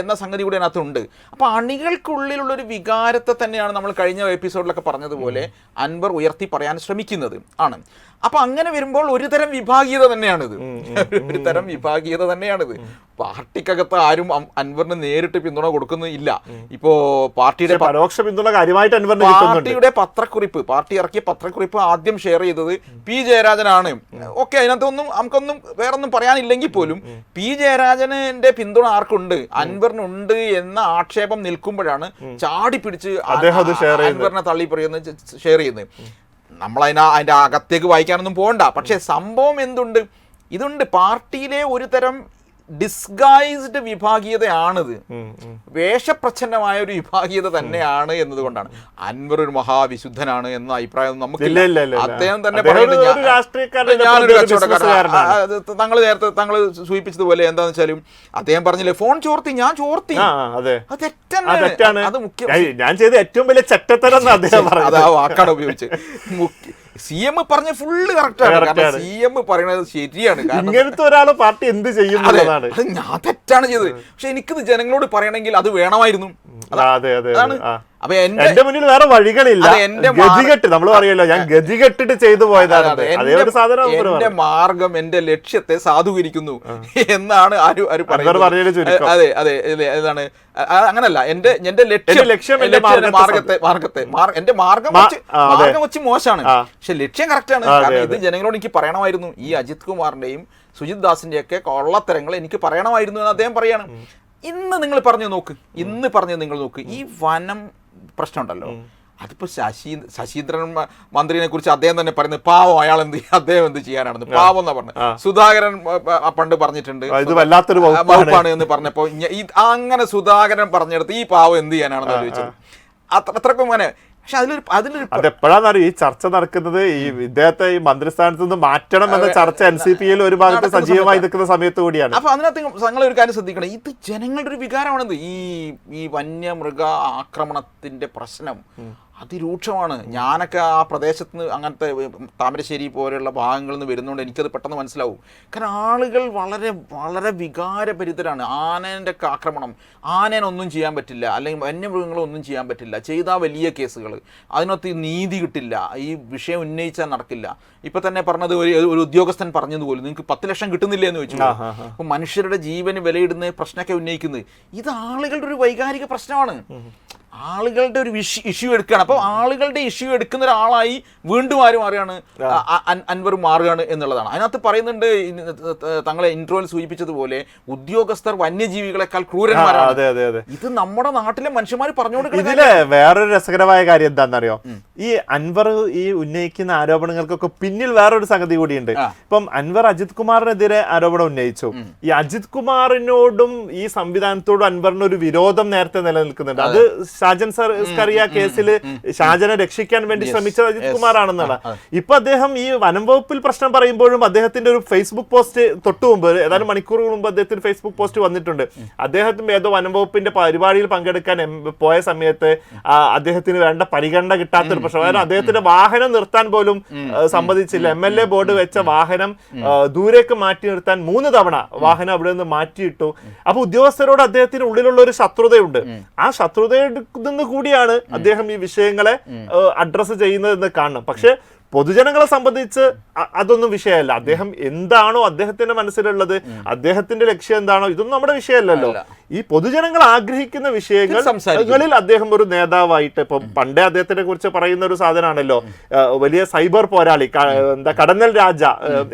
എന്ന സംഗതി കൂടി അതിനകത്തുണ്ട്. അപ്പോൾ അണികൾക്കുള്ളിലുള്ള ഒരു വികാരത്തെ തന്നെയാണ് നമ്മൾ കഴിഞ്ഞ എപ്പിസോഡിലൊക്കെ പറഞ്ഞതുപോലെ അൻവർ ഉയർത്തി പറയാൻ ശ്രമിക്കുന്നത്. ആണ്. അപ്പൊ അങ്ങനെ വരുമ്പോൾ ഒരു തരം വിഭാഗീയത തന്നെയാണിത്. ഒരു തരം വിഭാഗീയത തന്നെയാണിത്. പാർട്ടിക്കകത്ത് ആരും അൻവറിന് നേരിട്ട് പിന്തുണ കൊടുക്കുന്നില്ല ഇപ്പോ പാർട്ടിയുടെ പരോക്ഷ പിന്തുണ കാര്യമായിട്ട് അൻവറിന് പാർട്ടിയുടെ പത്രക്കുറിപ്പ് പാർട്ടി ഇറക്കിയ പത്രക്കുറിപ്പ് ആദ്യം ഷെയർ ചെയ്തത് പി ജയരാജനാണ്. ഓക്കെ അതിനകത്തൊന്നും നമുക്കൊന്നും വേറൊന്നും പറയാനില്ലെങ്കിൽ പോലും പി ജയരാജന്റെ പിന്തുണ ആർക്കുണ്ട്? അൻവറിനുണ്ട് എന്ന ആക്ഷേപം നിൽക്കുമ്പോഴാണ് ചാടി പിടിച്ച്. അൻവറിനെ തള്ളി പറയുന്നത് ഷെയർ ചെയ്യുന്നത്. നമ്മൾ അതിന അതിന്റെ അകത്തേക്ക് വായിക്കാനൊന്നും പോകണ്ട. പക്ഷെ സംഭവം എന്തുണ്ട്? ഇതുണ്ട് പാർട്ടിയിലെ ഒരു തരം ഡിസ്ഗൈസ്ഡ് വിഭാഗീയതയാണിത്. വേഷപ്രച്ഛന്നമായ ഒരു വിഭാഗീയത തന്നെയാണ് എന്നതുകൊണ്ടാണ്. അൻവർ ഒരു മഹാവിശുദ്ധനാണ് എന്ന അഭിപ്രായം നമുക്ക് ഇല്ല, ഇല്ല, ഇല്ല, ഇല്ല. അദ്ദേഹം തന്നെ പറയുന്നത്. താങ്കൾ നേരത്തെ താങ്കൾ സൂചിപ്പിച്ചതുപോലെ എന്താന്ന് വെച്ചാലും അദ്ദേഹം പറഞ്ഞില്ലേ ഫോൺ ചോർത്തി ഞാൻ ചോർത്തി. അതെ. മുഖ്യ ഞാൻ- ചെയ്ത ഏറ്റവും വലിയ അത് വാക്കാണ് ഉപയോഗിച്ച് സി എം പറഞ്ഞ ഫുള്ള് കറക്റ്റാണ് ആണ്. സി എം പറയുന്നത് ശരിയാണ്. ഇങ്ങനത്തെ ഒരാൾ പാർട്ടി എന്ത് ചെയ്യും അതെ എന്നുള്ളതാണ് അത് ഞാൻ തെറ്റാണ് ചെയ്തത്. പക്ഷെ എനിക്കിത് ജനങ്ങളോട് പറയണമെങ്കിൽ അത് വേണമായിരുന്നു. അതെ അതെ അതാണ്. അപ്പൊ എന്റെ മുന്നിൽ വേറെ വഴികളില്ല. എന്റെ ഗതികെട്ട് നമ്മൾ പറയല്ലോ ഞാൻ ഗതികെട്ടിട്ട് ചെയ്തു പോയതാണ് എന്റെ- മാർഗം എന്റെ ലക്ഷ്യത്തെ സാധൂകരിക്കുന്നു എന്നാണ് ആര് ആര് പറയുന്നത്. അതെ അതെ ഇതാണ് ഏതാണ് അങ്ങനല്ല. എന്റെ എന്റെ ലക്ഷ്യം ലക്ഷ്യം മാർഗത്തെ മാർഗത്തെ എന്റെ മാർഗം മാർഗം വെച്ച് മോശമാണ്. പക്ഷെ ലക്ഷ്യം കറക്റ്റ് ആണ് ഇത് ജനങ്ങളോട് എനിക്ക് പറയണമായിരുന്നു. ഈ അജിത് കുമാറിന്റെയും സുജിത് ദാസിന്റെയൊക്കെ ഒക്കെ കൊള്ളത്തരങ്ങൾ എനിക്ക് പറയണമായിരുന്നു എന്ന് അദ്ദേഹം പറയാണ്. ഇന്ന് നിങ്ങൾ പറഞ്ഞു നോക്ക്. ഇന്ന് പറഞ്ഞു നിങ്ങൾ നോക്ക്. ഈ വനം പ്രശ്നമുണ്ടല്ലോ. അതിപ്പോ ശശി ശശീന്ദ്രൻ മന്ത്രിനെ കുറിച്ച് അദ്ദേഹം തന്നെ പറയുന്നത് പാവം അയാൾ എന്ത് അദ്ദേഹം എന്ത് ചെയ്യാനാണെന്ന്. പാവം എന്നാ പറഞ്ഞത്. സുധാകരൻ പണ്ട് പറഞ്ഞിട്ടുണ്ട്. വല്ലാത്തൊരു വകുപ്പാണ്. എന്ന് പറഞ്ഞപ്പോ അങ്ങനെ സുധാകരൻ പറഞ്ഞെടുത്ത് ഈ പാവം എന്ത് ചെയ്യാനാണെന്ന് ചോദിച്ചത് അത്ര അത്രക്കും അങ്ങനെ പക്ഷെ അതിലൊരു അതിലൊരു അതെപ്പോഴാണെന്നറിയോ ഈ ചർച്ച നടക്കുന്നത് ഈ ഇദ്ദേഹത്തെ ഈ മന്ത്രിസ്ഥാനത്ത് നിന്ന് മാറ്റണം എന്ന ചർച്ച എൻ സി പി യിൽ ഒരു ഭാഗത്ത് സജീവമായി നിൽക്കുന്ന സമയത്ത് കൂടിയാണ്. അപ്പൊ അതിനകത്ത് ഞങ്ങൾ ഒരു കാര്യം ശ്രദ്ധിക്കണം. ഇത് ജനങ്ങളുടെ ഒരു വികാരമാണെന്ന് ഈ ഈ വന്യമൃഗ ആക്രമണത്തിന്റെ പ്രശ്നം. അതിരൂക്ഷമാണ്. ഞാനൊക്കെ ആ പ്രദേശത്ത് നിന്ന് അങ്ങനത്തെ താമരശ്ശേരി പോലെയുള്ള ഭാഗങ്ങളിൽ നിന്ന് വരുന്നതുകൊണ്ട് എനിക്കത് പെട്ടെന്ന് മനസ്സിലാവും. കാരണം ആളുകൾ വളരെ വളരെ വികാരഭരിതരാണ്. ആനേന്റെ ഒക്കെ ആക്രമണം. ആനേനൊന്നും ചെയ്യാൻ പറ്റില്ല. അല്ലെങ്കിൽ വന്യമൃഗങ്ങളൊന്നും ചെയ്യാൻ പറ്റില്ല. ചെയ്ത വലിയ കേസുകൾ. അതിനകത്ത് നീതി കിട്ടില്ല. ഈ വിഷയം ഉന്നയിച്ചാൽ നടക്കില്ല. ഇപ്പം തന്നെ പറഞ്ഞത് ഒരു ഒരു ഉദ്യോഗസ്ഥൻ പറഞ്ഞതുപോലെ നിങ്ങൾക്ക് പത്ത് ലക്ഷം കിട്ടുന്നില്ല എന്ന് വെച്ചു. അപ്പൊ മനുഷ്യരുടെ ജീവന് വിലയിടുന്ന പ്രശ്നമൊക്കെ ഉന്നയിക്കുന്നത്. ഇത് ആളുകളുടെ ഒരു വൈകാരിക പ്രശ്നമാണ്. ആളുകളുടെ ഒരു ഇഷ്യൂ എടുക്കുകയാണ്. അപ്പോൾ ആളുകളുടെ ഇഷ്യൂ എടുക്കുന്ന ഒരാളായി വീണ്ടും ആര് മാറുകയാണ്? അൻവർ മാറുകയാണ് എന്നുള്ളതാണ്. അതിനകത്ത് പറയുന്നുണ്ട് തങ്ങളെ ഇൻട്രോയിൽ സൂചിപ്പിച്ചതുപോലെ ഉദ്യോഗസ്ഥർ വന്യജീവികളെക്കാൾ ക്രൂരന്മാരാണ്. അതെ അതെ അതെ. ഇത് നമ്മുടെ നാട്ടിലെ മനുഷ്യന്മാർ പറഞ്ഞു കൊടുക്കുന്നത് ഇതിൽ വേറൊരു രസകരമായ കാര്യം എന്താണെന്നറിയോ? ഈ അൻവർ ഈ ഉന്നയിക്കുന്ന ആരോപണങ്ങൾക്കൊക്കെ പിന്നിൽ വേറൊരു സംഗതി കൂടിയുണ്ട്. ഇപ്പം അൻവർ അജിത് കുമാറിനെതിരെ ആരോപണം ഉന്നയിച്ചു. ഈ അജിത് കുമാറിനോടും ഈ സംവിധാനത്തോടും അൻവറിന് ഒരു വിരോധം നേരത്തെ നിലനിൽക്കുന്നുണ്ട്. അത് ഷാജൻ സർ സ്കറിയ കേസിൽ ഷാജനെ രക്ഷിക്കാൻ വേണ്ടി ശ്രമിച്ച അജിത് കുമാർ ആണെന്നാണ് ഇപ്പൊ അദ്ദേഹം ഈ വനം വകുപ്പിൽ പ്രശ്നം പറയുമ്പോഴും അദ്ദേഹത്തിന്റെ ഒരു ഫേസ്ബുക്ക് പോസ്റ്റ് തൊട്ടു മുമ്പ് ഏതാനും മണിക്കൂറുകൾ മുമ്പ് അദ്ദേഹത്തിന് ഫേസ്ബുക്ക് പോസ്റ്റ് വന്നിട്ടുണ്ട്. അദ്ദേഹത്തിന് ഏതോ വനം വകുപ്പിന്റെ പരിപാടിയിൽ പങ്കെടുക്കാൻ പോയ സമയത്ത് അദ്ദേഹത്തിന് വേണ്ട പരിഗണന കിട്ടാത്ത ഒരു പ്രശ്നം. കാരണം അദ്ദേഹത്തിന്റെ വാഹനം നിർത്താൻ പോലും സമ്മതിച്ചില്ല. എം എൽ എ ബോർഡ് വെച്ച വാഹനം ദൂരേക്ക് മാറ്റി നിർത്താൻ മൂന്ന് തവണ വാഹനം അവിടെ നിന്ന് മാറ്റിയിട്ടു അപ്പൊ ഉദ്യോഗസ്ഥരോട് അദ്ദേഹത്തിന് ഉള്ളിലുള്ള ഒരു ശത്രുതയുണ്ട്. ആ ശത്രുതയിൽ നിന്ന് കൂടിയാണ് അദ്ദേഹം ഈ വിഷയങ്ങളെ അഡ്രസ്സ് ചെയ്യുന്നതെന്ന് കാണണം. പക്ഷെ പൊതുജനങ്ങളെ സംബന്ധിച്ച് അതൊന്നും വിഷയമല്ല. അദ്ദേഹം എന്താണോ അദ്ദേഹത്തിന്റെ മനസ്സിലുള്ളത് അദ്ദേഹത്തിന്റെ ലക്ഷ്യം എന്താണോ ഇതൊന്നും നമ്മുടെ വിഷയമല്ലല്ലോ. ഈ പൊതുജനങ്ങൾ ആഗ്രഹിക്കുന്ന. വിഷയങ്ങളിൽ അദ്ദേഹം ഒരു നേതാവായിട്ട് ഇപ്പൊ പണ്ടേ അദ്ദേഹത്തിനെ കുറിച്ച് പറയുന്ന ഒരു സാധനമാണല്ലോ വലിയ സൈബർ പോരാളി എന്താ കടന്നൽ രാജ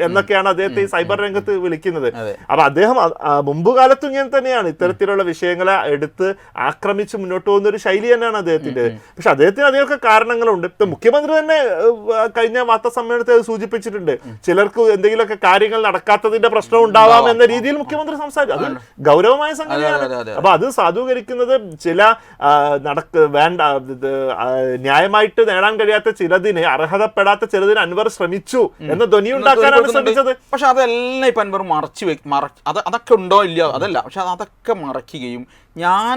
എന്നൊക്കെയാണ് അദ്ദേഹത്തെ ഈ സൈബർ രംഗത്ത് വിളിക്കുന്നത്. അപ്പൊ അദ്ദേഹം മുമ്പ് കാലത്തും ഇങ്ങനെ തന്നെയാണ്. ഇത്തരത്തിലുള്ള വിഷയങ്ങളെ എടുത്ത് ആക്രമിച്ച് മുന്നോട്ട് പോകുന്ന ഒരു ശൈലി തന്നെയാണ് അദ്ദേഹത്തിന്റെ. പക്ഷെ അദ്ദേഹത്തിന് അതിനൊക്കെ കാരണങ്ങളുണ്ട്. ഇപ്പൊ മുഖ്യമന്ത്രി തന്നെ കഴിഞ്ഞ വാർത്താ സമ്മേളനത്തിൽ അത് സൂചിപ്പിച്ചിട്ടുണ്ട്. ചിലർക്ക് എന്തെങ്കിലുമൊക്കെ കാര്യങ്ങൾ നടക്കാത്തതിന്റെ പ്രശ്നം ഉണ്ടാവാം എന്ന രീതിയിൽ മുഖ്യമന്ത്രി സംസാരിച്ചു. അത് ഗൗരവമായ സംഗതിയാണ്. അപ്പൊ അത് സാധൂകരിക്കുന്നത് ചില നടക്ക വേണ്ട ന്യായമായിട്ട് നേടാൻ കഴിയാത്ത ചിലതിന് അർഹതപ്പെടാത്ത ചിലതിന് അൻവർ ശ്രമിച്ചു എന്ന ധ്വനി ഉണ്ടാക്കാനാണ് ശ്രമിച്ചത്. പക്ഷെ അതെല്ലാം ഇപ്പൊ അൻവർ മറച്ചു അത് അതൊക്കെ ഉണ്ടോ ഇല്ലയോ? അതല്ല. പക്ഷെ അതൊക്കെ മറയ്ക്കുകയും ഞാൻ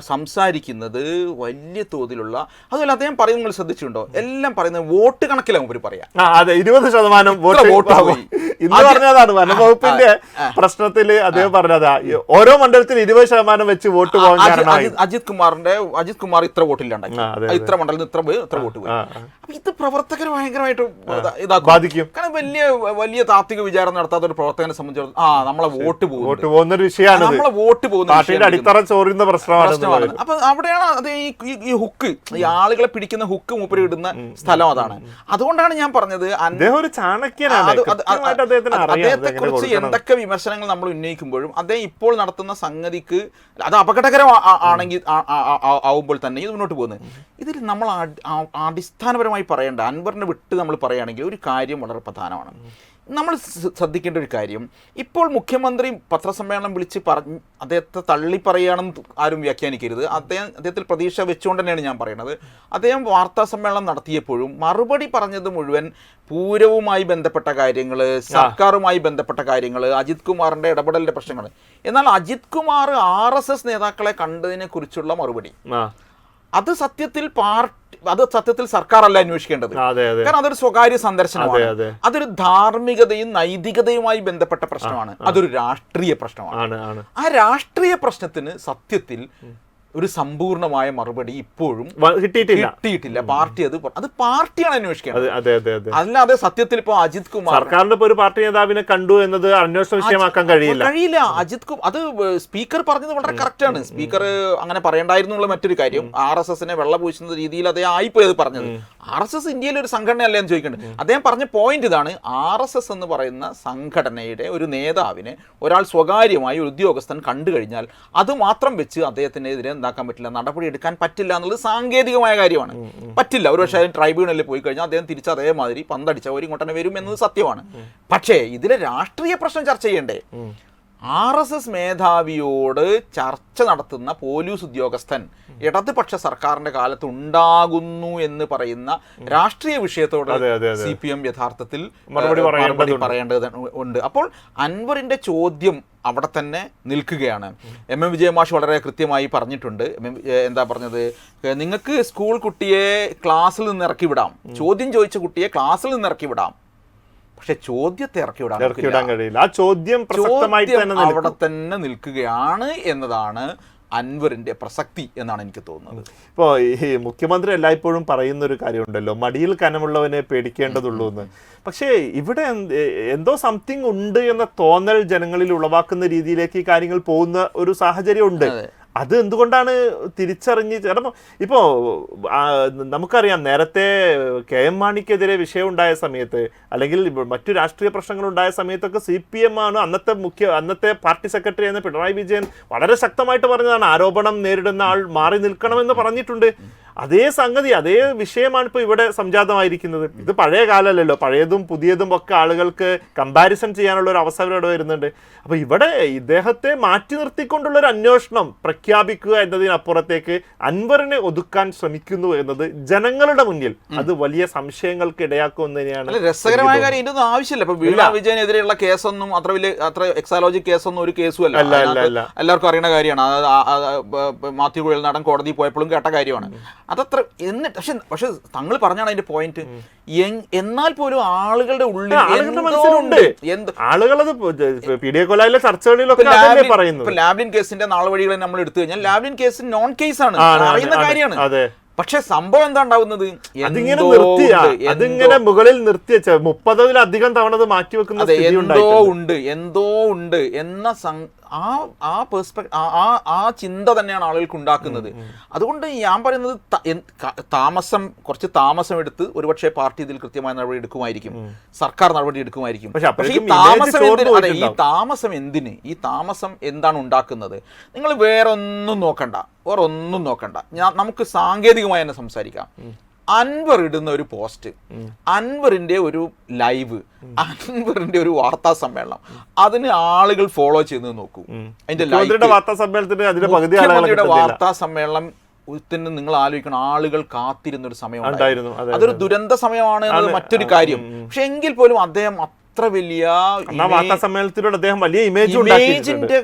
സംസാരിക്കുന്നത് വലിയ തോതിലുള്ള അതുപോലെ അദ്ദേഹം പറയുന്നത് നിങ്ങൾ ശ്രദ്ധിച്ചിട്ടുണ്ടോ? എല്ലാം പറയുന്നത് വോട്ട് കണക്കിലാണ് ഇവർ പറയാം. അതെ ഇരുപത് ശതമാനം വോട്ട് പോയി. ഇന്ന് പറഞ്ഞതാണ് വനംവകുപ്പിന്റെ പ്രശ്നത്തിൽ അദ്ദേഹം പറഞ്ഞതാ. ഓരോ മണ്ഡലത്തിൽ ഇരുപത് ശതമാനം വെച്ച് വോട്ട് പോകാൻ അജിത് കുമാറിന്റെ അജിത് കുമാർ ഇത്ര വോട്ടില്ലാണ്ടാക്കി. ഇത്ര മണ്ഡലത്തിൽ ഇത്ര പോയി ഇത്ര വോട്ട് പോയി. അപ്പൊ ഇത് പ്രവർത്തകർ ഭയങ്കരമായിട്ട് ഇതാ- ഇതാക്കും. ബാധിക്കും. കാരണം വലിയ വലിയ താത്വിക വിചാരം നടത്താത്ത ഒരു പ്രവർത്തകനെ സംബന്ധിച്ചിടത്തോളം ആ നമ്മളെ വോട്ട് പോകും വോട്ട് പോകുന്ന ഒരു വിഷയമാണ് നമ്മളെ വോട്ട് പോകുന്ന അടിത്തറ ചോരുന്ന പ്രശ്നമാണ് അപ്പൊ അവിടെയാണ് അത് ഈ ഹുക്ക് ഈ ആളുകളെ പിടിക്കുന്ന ഹുക്ക് മൂപ്പര് ഇടുന്ന സ്ഥലം അതാണ്. അതുകൊണ്ടാണ് ഞാൻ പറഞ്ഞത് അദ്ദേഹത്തെ കുറിച്ച് എന്തൊക്കെ വിമർശനങ്ങൾ നമ്മൾ ഉന്നയിക്കുമ്പോഴും അദ്ദേഹം ഇപ്പോൾ നടത്തുന്ന സംഗതിക്ക് അത് അപകടകരം ആണെങ്കിൽ ആവുമ്പോൾ തന്നെ ഇത് മുന്നോട്ട് പോകുന്നത്. ഇതിൽ നമ്മൾ അടിസ്ഥാനപരമായി പറയേണ്ട അൻവറിനെ വിട്ട് നമ്മൾ പറയുകയാണെങ്കിൽ ഒരു കാര്യം വളരെ പ്രധാനമാണ്. നമ്മൾ ശ്ര- ശ്രദ്ധിക്കേണ്ട ഒരു കാര്യം. ഇപ്പോൾ മുഖ്യമന്ത്രി പത്രസമ്മേളനം വിളിച്ച് പറഞ്ഞ് അദ്ദേഹത്തെ തള്ളി പറയുകയാണെന്ന് ആരും വ്യാഖ്യാനിക്കരുത്. അദ്ദേഹം അദ്ദേഹത്തിൽ പ്രതീക്ഷ വെച്ചുകൊണ്ട് തന്നെയാണ് ഞാൻ പറയുന്നത്. അദ്ദേഹം വാർത്താ സമ്മേളനം നടത്തിയപ്പോഴും മറുപടി പറഞ്ഞത് മുഴുവൻ പൂരവുമായി ബന്ധപ്പെട്ട കാര്യങ്ങൾ സർക്കാരുമായി ബന്ധപ്പെട്ട കാര്യങ്ങൾ അജിത് കുമാറിന്റെ ഇടപെടലിന്റെ പ്രശ്നങ്ങൾ എന്നാൽ Ajith Kumar R S S നേതാക്കളെ കണ്ടതിനെ കുറിച്ചുള്ള മറുപടി. അത് സത്യത്തിൽ പാർട്ടി അത് സത്യത്തിൽ സർക്കാർ അല്ല അന്വേഷിക്കേണ്ടത് കാരണം അതൊരു സ്വകാര്യ സന്ദർശനമാണ്. അതെ, അതെ. അതൊരു ധാർമ്മികതയും നൈതികതയുമായി ബന്ധപ്പെട്ട പ്രശ്നമാണ്. അതൊരു രാഷ്ട്രീയ പ്രശ്നമാണ്. ആ രാഷ്ട്രീയ പ്രശ്നത്തിന് സത്യത്തിൽ ഒരു സമ്പൂർണമായ മറുപടി ഇപ്പോഴും കിട്ടിയിട്ടില്ല. കിട്ടിയിട്ടില്ല. പാർട്ടി അത് അത് പാർട്ടിയാണ് അന്വേഷിക്കുന്നത് അതെ അതെ അതെ അതെ. അല്ലാതെ സത്യത്തിൽ ഇപ്പൊ അജിത് കുമാർ സർക്കാരിന്റെ ഒരു പാർട്ടി നേതാവിനെ കണ്ടു എന്നത് അന്വേഷണ വിഷയമാക്കാൻ കഴിയില്ല. കഴിയില്ല. അജിത് കുമാർ അത് സ്പീക്കർ പറഞ്ഞത് വളരെ കറക്റ്റ് ആണ് സ്പീക്കർ അങ്ങനെ പറയണ്ടായിരുന്നുള്ള എന്നുള്ള മറ്റൊരു കാര്യം. ആർ എസ് എസിനെ വെള്ള പൂശുന്ന രീതിയിൽ ആയിപ്പോയി അത് പറഞ്ഞത്. ആർ എസ് എസ് ഇന്ത്യയിലെ ഒരു സംഘടനയല്ലേ എന്ന് ചോദിക്കുന്നുണ്ട് അദ്ദേഹം പറഞ്ഞ പോയിന്റ് ഇതാണ്. ആർ എസ് എസ് എന്ന് പറയുന്ന സംഘടനയുടെ ഒരു നേതാവിനെ ഒരാൾ സ്വകാര്യമായി ഒരു ഉദ്യോഗസ്ഥൻ കണ്ടു കഴിഞ്ഞാൽ അത് മാത്രം വെച്ച് അദ്ദേഹത്തിനെതിരെ എന്താക്കാൻ പറ്റില്ല നടപടി എടുക്കാൻ പറ്റില്ല എന്നുള്ളത് സാങ്കേതികമായ കാര്യമാണ്. പറ്റില്ല ഒരു പക്ഷേ ട്രൈബ്യൂണലിൽ പോയി കഴിഞ്ഞാൽ അദ്ദേഹം തിരിച്ച് അതേമാതിരി പന്തടിച്ച ഒരു ഇങ്ങോട്ടനെ വരും എന്നത് സത്യമാണ്. പക്ഷേ ഇതിലെ രാഷ്ട്രീയ പ്രശ്നം ചർച്ച ചെയ്യണ്ടേ? ആർ എസ് എസ് മേധാവിയോട് ചർച്ച നടത്തുന്ന പോലീസ് ഉദ്യോഗസ്ഥൻ ഇടതുപക്ഷ സർക്കാരിന്റെ കാലത്ത് ഉണ്ടാകുന്നു എന്ന് പറയുന്ന രാഷ്ട്രീയ വിഷയത്തോട്. സി പി എം യഥാർത്ഥത്തിൽ മറുപടി പറയേണ്ടത് ഉണ്ട്. അപ്പോൾ അൻവറിന്റെ ചോദ്യം അവിടെ തന്നെ നിൽക്കുകയാണ്. എം എം വിജയമാഷ് വളരെ കൃത്യമായി പറഞ്ഞിട്ടുണ്ട്. എന്താ പറഞ്ഞത്? നിങ്ങൾക്ക് സ്കൂൾ കുട്ടിയെ ക്ലാസ്സിൽ നിന്ന് ഇറക്കി വിടാം. ചോദ്യം ചോദിച്ച കുട്ടിയെ ക്ലാസ്സിൽ നിന്ന് ഇറക്കി വിടാം. പക്ഷെ ചോദ്യത്തെ ഇറക്കി വിടാൻ ഇറക്കി വിടാൻ കഴിയില്ല. ആ ചോദ്യം ചോദ്യം. അവിടെ തന്നെ നിൽക്കുകയാണ് എന്നതാണ് അൻവറിന്റെ പ്രസക്തി എന്നാണ് എനിക്ക് തോന്നുന്നത്. ഇപ്പോൾ ഈ മുഖ്യമന്ത്രി എല്ലായ്പ്പോഴും പറയുന്ന ഒരു കാര്യമുണ്ടല്ലോ മടിയിൽ കനമുള്ളവനെ പേടിക്കേണ്ടതുള്ളൂ എന്ന്. പക്ഷേ ഇവിടെ എന്ത് എന്തോ സംതിങ് ഉണ്ട് എന്ന തോന്നൽ ജനങ്ങളിൽ ഉളവാക്കുന്ന രീതിയിലേക്ക് ഈ കാര്യങ്ങൾ പോകുന്ന ഒരു സാഹചര്യം ഉണ്ട്. അത് എന്തുകൊണ്ടാണ് തിരിച്ചറിഞ്ഞ് കാരണം ഇപ്പോൾ നമുക്കറിയാം നേരത്തെ കെ എം മാണിക്കെതിരെ വിഷയം ഉണ്ടായ സമയത്ത് അല്ലെങ്കിൽ മറ്റു രാഷ്ട്രീയ പ്രശ്നങ്ങൾ ഉണ്ടായ സമയത്തൊക്കെ സി പി എം ആണ് അന്നത്തെ മുഖ്യ അന്നത്തെ പാർട്ടി സെക്രട്ടറി എന്ന പിണറായി വിജയൻ വളരെ ശക്തമായിട്ട് പറഞ്ഞതാണ് ആരോപണം നേരിടുന്ന ആൾ മാറി നിൽക്കണമെന്ന് പറഞ്ഞിട്ടുണ്ട്. അതേ സംഗതി അതേ വിഷയമാണ് ഇപ്പോൾ ഇവിടെ സംജാതമായിരിക്കുന്നത്. ഇത് പഴയ കാലമല്ലല്ലോ പഴയതും പുതിയതും ഒക്കെ ആളുകൾക്ക് കമ്പാരിസൺ ചെയ്യാനുള്ള ഒരു അവസരം ഇവിടെ വരുന്നുണ്ട്. അപ്പോൾ ഇവിടെ ഇദ്ദേഹത്തെ മാറ്റി നിർത്തിക്കൊണ്ടുള്ള ഒരു അന്വേഷണം പ്രഖ്യാപിക്കുക എന്നതിനപ്പുറത്തേക്ക് അൻവറിനെ ഒതുക്കാൻ ശ്രമിക്കുന്നു എന്നത് ജനങ്ങളുടെ മുന്നിൽ. അത് വലിയ സംശയങ്ങൾക്ക് ഇടയാക്കും തന്നെയാണ് അല്ല രസകരമായ കാര്യം ഇതിന്റെ ഒന്നും ആവശ്യമില്ല. ഇപ്പൊ വീണ വിജയനെതിരെയുള്ള കേസൊന്നും അത്ര വലിയ അത്ര എക്സാലോജി കേസൊന്നും ഒരു കേസും അല്ല. എല്ലാവർക്കും അറിയുന്ന കാര്യമാണ്. മാത്യു കുഴൽ നടൻ കോടതി പോയപ്പോഴും കേട്ട കാര്യമാണ്. അതത്ര എന്നിട്ട് പക്ഷെ പക്ഷെ തങ്ങൾ പറഞ്ഞാണ് അതിന്റെ പോയിന്റ് എന്നാൽ പോലും ആളുകളുടെ ഉള്ളിൽ ആളുകളുടെ മനസ്സിലുണ്ട്. ആളുകളത് പി ഡി എ കൊലായിലെ ചർച്ചകളിലൊക്കെ അതല്ലേ കേസിന്റെ നാളെ നാളുവഴികൾ നമ്മൾ എടുത്തു കഴിഞ്ഞാൽ ലാവ്ലിൻ കേസ് നോൺ കേസ് ആണ്, അറിയുന്ന കാര്യമാണ്. പക്ഷെ സംഭവം എന്താ ഉണ്ടാവുന്നത്? അതിങ്ങനെ നിർത്തിയ അതിങ്ങനെ മുകളിൽ നിർത്തിയച്ച മുപ്പതിലധികം തവണ അത് മാറ്റിവെക്കുന്ന എന്തോ ഉണ്ട് എന്തോ ഉണ്ട് എന്ന ആ ആ പെർസ്പെക്ട് ആ ആ ചിന്ത തന്നെയാണ് ആളുകൾക്ക് ഉണ്ടാക്കുന്നത് അതുകൊണ്ട് ഞാൻ പറയുന്നത് താമസം കുറച്ച് താമസം എടുത്ത് ഒരുപക്ഷെ പാർട്ടി ഇതിൽ കൃത്യമായ നടപടി എടുക്കുമായിരിക്കും. സർക്കാർ നടപടി എടുക്കുമായിരിക്കും. പക്ഷേ ഈ താമസം അതെ ഈ താമസം എന്തിന്? ഈ താമസം എന്താണ് ഉണ്ടാക്കുന്നത്? നിങ്ങൾ വേറെ ഒന്നും നോക്കണ്ട. വേറെ ഒന്നും നോക്കണ്ട. ഞാൻ നമുക്ക് സാങ്കേതികമായി തന്നെ സംസാരിക്കാം. അൻവർ ഇടുന്ന ഒരു പോസ്റ്റ് അൻവറിന്റെ ഒരു ലൈവ് അൻവറിന്റെ ഒരു വാർത്താ സമ്മേളനം. അതിന് ആളുകൾ ഫോളോ ചെയ്ത് നോക്കൂ. അതിന്റെ വാർത്താ സമ്മേളനത്തിന്റെ വാർത്താ സമ്മേളനം ത്തിന് നിങ്ങൾ ആലോചിക്കണം ആളുകൾ കാത്തിരുന്ന ഒരു സമയം അതൊരു ദുരന്ത സമയമാണ് എന്നത് മറ്റൊരു കാര്യം. പക്ഷെ എങ്കിൽ പോലും അദ്ദേഹം അത്ര വലിയ വാർത്താ സമ്മേളനത്തിലൂടെ അദ്ദേഹം വലിയ ഇമേജ് ഇമേജിന്റെ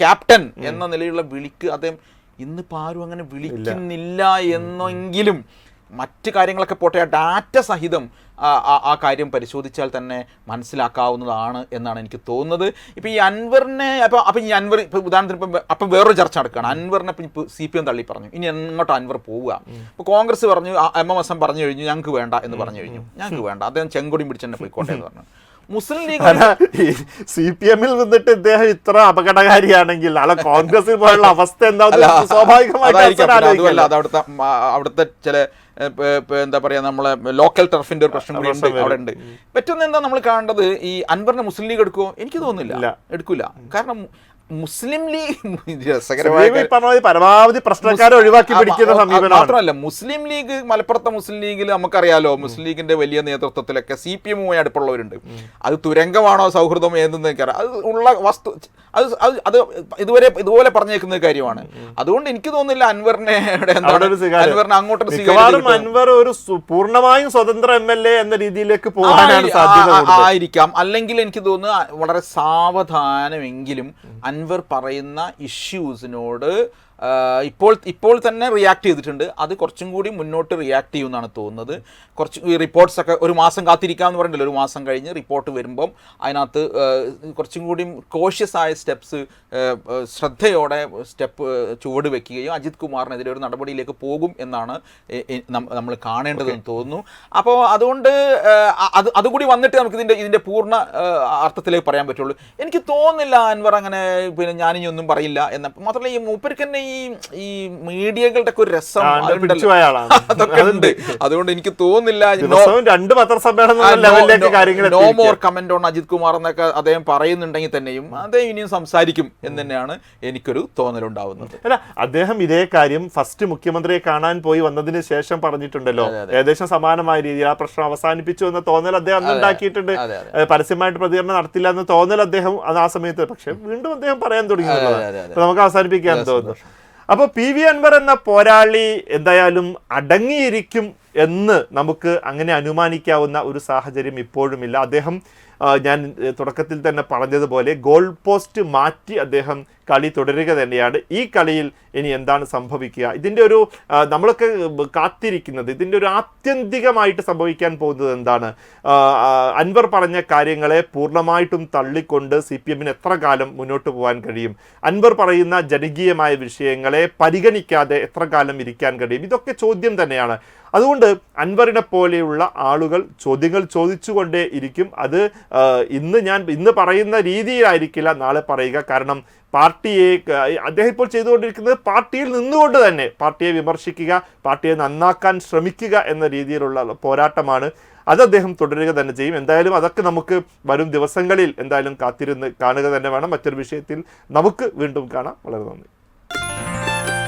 ക്യാപ്റ്റൻ എന്ന നിലയിലുള്ള വിളിക്ക് അദ്ദേഹം ഇന്നിപ്പോ ആരും അങ്ങനെ വിളിക്കുന്നില്ല എന്നെങ്കിലും മറ്റ് കാര്യങ്ങളൊക്കെ പോട്ടെ ആ ഡാറ്റ സഹിതം ആ കാര്യം പരിശോധിച്ചാൽ തന്നെ മനസ്സിലാക്കാവുന്നതാണ് എന്നാണ് എനിക്ക് തോന്നുന്നത്. ഇപ്പൊ ഈ അൻവറിനെ അപ്പോൾ അപ്പം ഈ അൻവർ ഇപ്പൊ ഉദാഹരണത്തിന് ഇപ്പം അപ്പം വേറൊരു ചർച്ച നടക്കുകയാണ്. അൻവറിനെ ഇപ്പം ഇപ്പോൾ സി പി എം തള്ളി പറഞ്ഞു. ഇനി എങ്ങോട്ട് അൻവർ പോവുക? ഇപ്പോൾ കോൺഗ്രസ് പറഞ്ഞു എം എം എസ് എം പറഞ്ഞു കഴിഞ്ഞു ഞങ്ങൾക്ക് വേണ്ട എന്ന് പറഞ്ഞു കഴിഞ്ഞു. ഞങ്ങൾക്ക് വേണ്ട. അദ്ദേഹം ചെങ്കൊടി പിടിച്ച് തന്നെ പോയിക്കോട്ടെ എന്ന് പറഞ്ഞു. മുസ്ലിം ലീഗ് സി പി എമ്മിൽ നിന്നിട്ട് ഇദ്ദേഹം ഇത്ര അപകടകാരിയാണെങ്കിൽ അല്ല കോൺഗ്രസിൽ പോലുള്ള അവസ്ഥ എന്താ അല്ല, സ്വാഭാവികമായിട്ട് അവിടുത്തെ അവിടുത്തെ ചില എന്താ പറയാ നമ്മളെ ലോക്കൽ ടർഫിന്റെ ഒരു പ്രശ്നം കൂടി ഉണ്ട് അവിടെ ഉണ്ട് പറ്റുന്ന എന്താ നമ്മൾ കാണേണ്ടത് ഈ അൻവറിനെ മുസ്ലിം ലീഗ് എടുക്കുമോ എനിക്ക് തോന്നുന്നില്ല. എടുക്കില്ല എടുക്കൂല. കാരണം മുസ്ലിം ലീഗ് രസകരമായ പറഞ്ഞ പരമാവധി പ്രശ്നക്കാരെ ഒഴിവാക്കി പിടിക്കുന്ന ആ, മാത്രമല്ല മുസ്ലിം ലീഗ് മലപ്പുറത്തെ മുസ്ലിം ലീഗിൽ നമുക്കറിയാലോ മുസ്ലിം ലീഗിന്റെ വലിയ നേതൃത്വത്തിലൊക്കെ സി പി എമ്മുമായി അടുപ്പുള്ളവരുണ്ട്. അത് തുരങ്കമാണോ സൗഹൃദം ഏതെന്ന് എനിക്കറിയാം അത് ഉള്ള വസ്തു അത് അത് ഇതുവരെ ഇതുപോലെ പറഞ്ഞേക്കുന്ന കാര്യമാണ്. അതുകൊണ്ട് എനിക്ക് തോന്നുന്നില്ല അൻവറിനെ. അൻവറിനെ അങ്ങോട്ടൊരു അൻവർ ഒരു പൂർണമായും സ്വതന്ത്ര എം എൽ എ എന്ന രീതിയിലേക്ക് പോകാനാണ് സാധ്യത ആയിരിക്കാം. അല്ലെങ്കിൽ എനിക്ക് തോന്നുന്നു വളരെ സാവധാനമെങ്കിലും അൻവർ പറയുന്ന ഇഷ്യൂസിനോട് ഇപ്പോൾ ഇപ്പോൾ തന്നെ റിയാക്ട് ചെയ്തിട്ടുണ്ട്. അത് കുറച്ചും കൂടി മുന്നോട്ട് റിയാക്ട് ചെയ്യുമെന്നാണ് തോന്നുന്നത്. കുറച്ച് ഈ റിപ്പോർട്ട്സ് ഒക്കെ ഒരു മാസം കാത്തിരിക്കാമെന്ന് പറഞ്ഞില്ല? ഒരു മാസം കഴിഞ്ഞ് റിപ്പോർട്ട് വരുമ്പം അതിനകത്ത് കുറച്ചും കൂടി കോഷ്യസ് ആയ സ്റ്റെപ്സ് ശ്രദ്ധയോടെ സ്റ്റെപ്പ് ചുവട് വെക്കുകയും അജിത് കുമാറിനെതിരെ ഒരു നടപടിയിലേക്ക് പോകും എന്നാണ് നമ്മൾ കാണേണ്ടതെന്ന് തോന്നുന്നു. അപ്പോൾ അതുകൊണ്ട് അത് അതുകൂടി വന്നിട്ട് നമുക്ക് ഇതിന്റെ ഇതിന്റെ പൂർണ അർത്ഥത്തിലേക്ക് പറയാൻ പറ്റുള്ളൂ. എനിക്ക് തോന്നുന്നില്ല അൻവർ അങ്ങനെ പിന്നെ ഞാനിനി ഒന്നും പറയില്ല എന്ന മാത്രമല്ല ഈ മൂപ്പർക്ക് തന്നെ ഈ ഈ മീഡിയകളുടെ ഒക്കെ ഒരു രസം. അതൊക്കെ ഉണ്ട്. അതുകൊണ്ട് എനിക്ക് തോന്നുന്നില്ല രണ്ട് പത്രസമ്മേളനം no more comment on Ajith Kumar എന്നൊക്കെ അദ്ദേഹം പറയുന്നുണ്ടെങ്കിൽ തന്നെയും അദ്ദേഹം ഇനിയും സംസാരിക്കും എന്ന് തന്നെയാണ് എനിക്കൊരു തോന്നലുണ്ടാവുന്നത്. അല്ല അദ്ദേഹം ഇതേ കാര്യം ഫസ്റ്റ് മുഖ്യമന്ത്രിയെ കാണാൻ പോയി വന്നതിന് ശേഷം പറഞ്ഞിട്ടുണ്ടല്ലോ. ഏകദേശം സമാനമായ രീതിയിൽ ആ പ്രശ്നം അവസാനിപ്പിച്ചു എന്ന തോന്നൽ അദ്ദേഹം അന്ന് ഉണ്ടാക്കിയിട്ടുണ്ട്. പരസ്യമായിട്ട് പ്രതികരണം നടത്തില്ല എന്ന് തോന്നൽ അദ്ദേഹം അത് ആ സമയത്ത് പക്ഷെ വീണ്ടും അദ്ദേഹം പറയാൻ തുടങ്ങി നമുക്ക് അവസാനിപ്പിക്കാൻ തോന്നുന്നു. അപ്പൊ പി വി അൻവർ എന്ന പോരാളി എന്തായാലും അടങ്ങിയിരിക്കും എന്ന് നമുക്ക് അങ്ങനെ അനുമാനിക്കാവുന്ന ഒരു സാഹചര്യം ഇപ്പോഴുമില്ല. അദ്ദേഹം ഞാൻ തുടക്കത്തിൽ തന്നെ പറഞ്ഞതുപോലെ ഗോൾ പോസ്റ്റ് മാറ്റി അദ്ദേഹം കളി തുടരുക തന്നെയാണ്. ഈ കളിയിൽ ഇനി എന്താണ് സംഭവിക്കുക? ഇതിന്റെ ഒരു നമ്മളൊക്കെ കാത്തിരിക്കുന്നത് ഇതിന്റെ ഒരു ആത്യന്തികമായിട്ട് സംഭവിക്കാൻ പോകുന്നത് എന്താണ്? അൻവർ പറഞ്ഞ കാര്യങ്ങളെ പൂർണമായിട്ടും തള്ളിക്കൊണ്ട് സി പി എമ്മിന് എത്ര കാലം മുന്നോട്ട് പോകാൻ കഴിയും? അൻവർ പറയുന്ന ജനകീയമായ വിഷയങ്ങളെ പരിഗണിക്കാതെ എത്ര കാലം ഇരിക്കാൻ കഴിയും? ഇതൊക്കെ ചോദ്യം തന്നെയാണ്. അതുകൊണ്ട് അൻവറിനെ പോലെയുള്ള ആളുകൾ ചോദ്യങ്ങൾ ചോദിച്ചുകൊണ്ടേ ഇരിക്കും. അത് ഇന്ന് ഞാൻ ഇന്ന് പറയുന്ന രീതിയിലായിരിക്കില്ല നാളെ പറയുക. കാരണം പാർട്ടിയെ അദ്ദേഹം ഇപ്പോൾ ചെയ്തുകൊണ്ടിരിക്കുന്നത് പാർട്ടിയിൽ നിന്നുകൊണ്ട് തന്നെ. പാർട്ടിയെ വിമർശിക്കുക പാർട്ടിയെ നന്നാക്കാൻ ശ്രമിക്കുക എന്ന രീതിയിലുള്ള പോരാട്ടമാണ്. അത് അദ്ദേഹം തുടരുക തന്നെ ചെയ്യും. എന്തായാലും അതൊക്കെ നമുക്ക് വരും ദിവസങ്ങളിൽ എന്തായാലും കാത്തിരുന്ന് കാണുക തന്നെ വേണം. മറ്റൊരു വിഷയത്തിൽ നമുക്ക് വീണ്ടും കാണാം. വളരെ നന്ദി.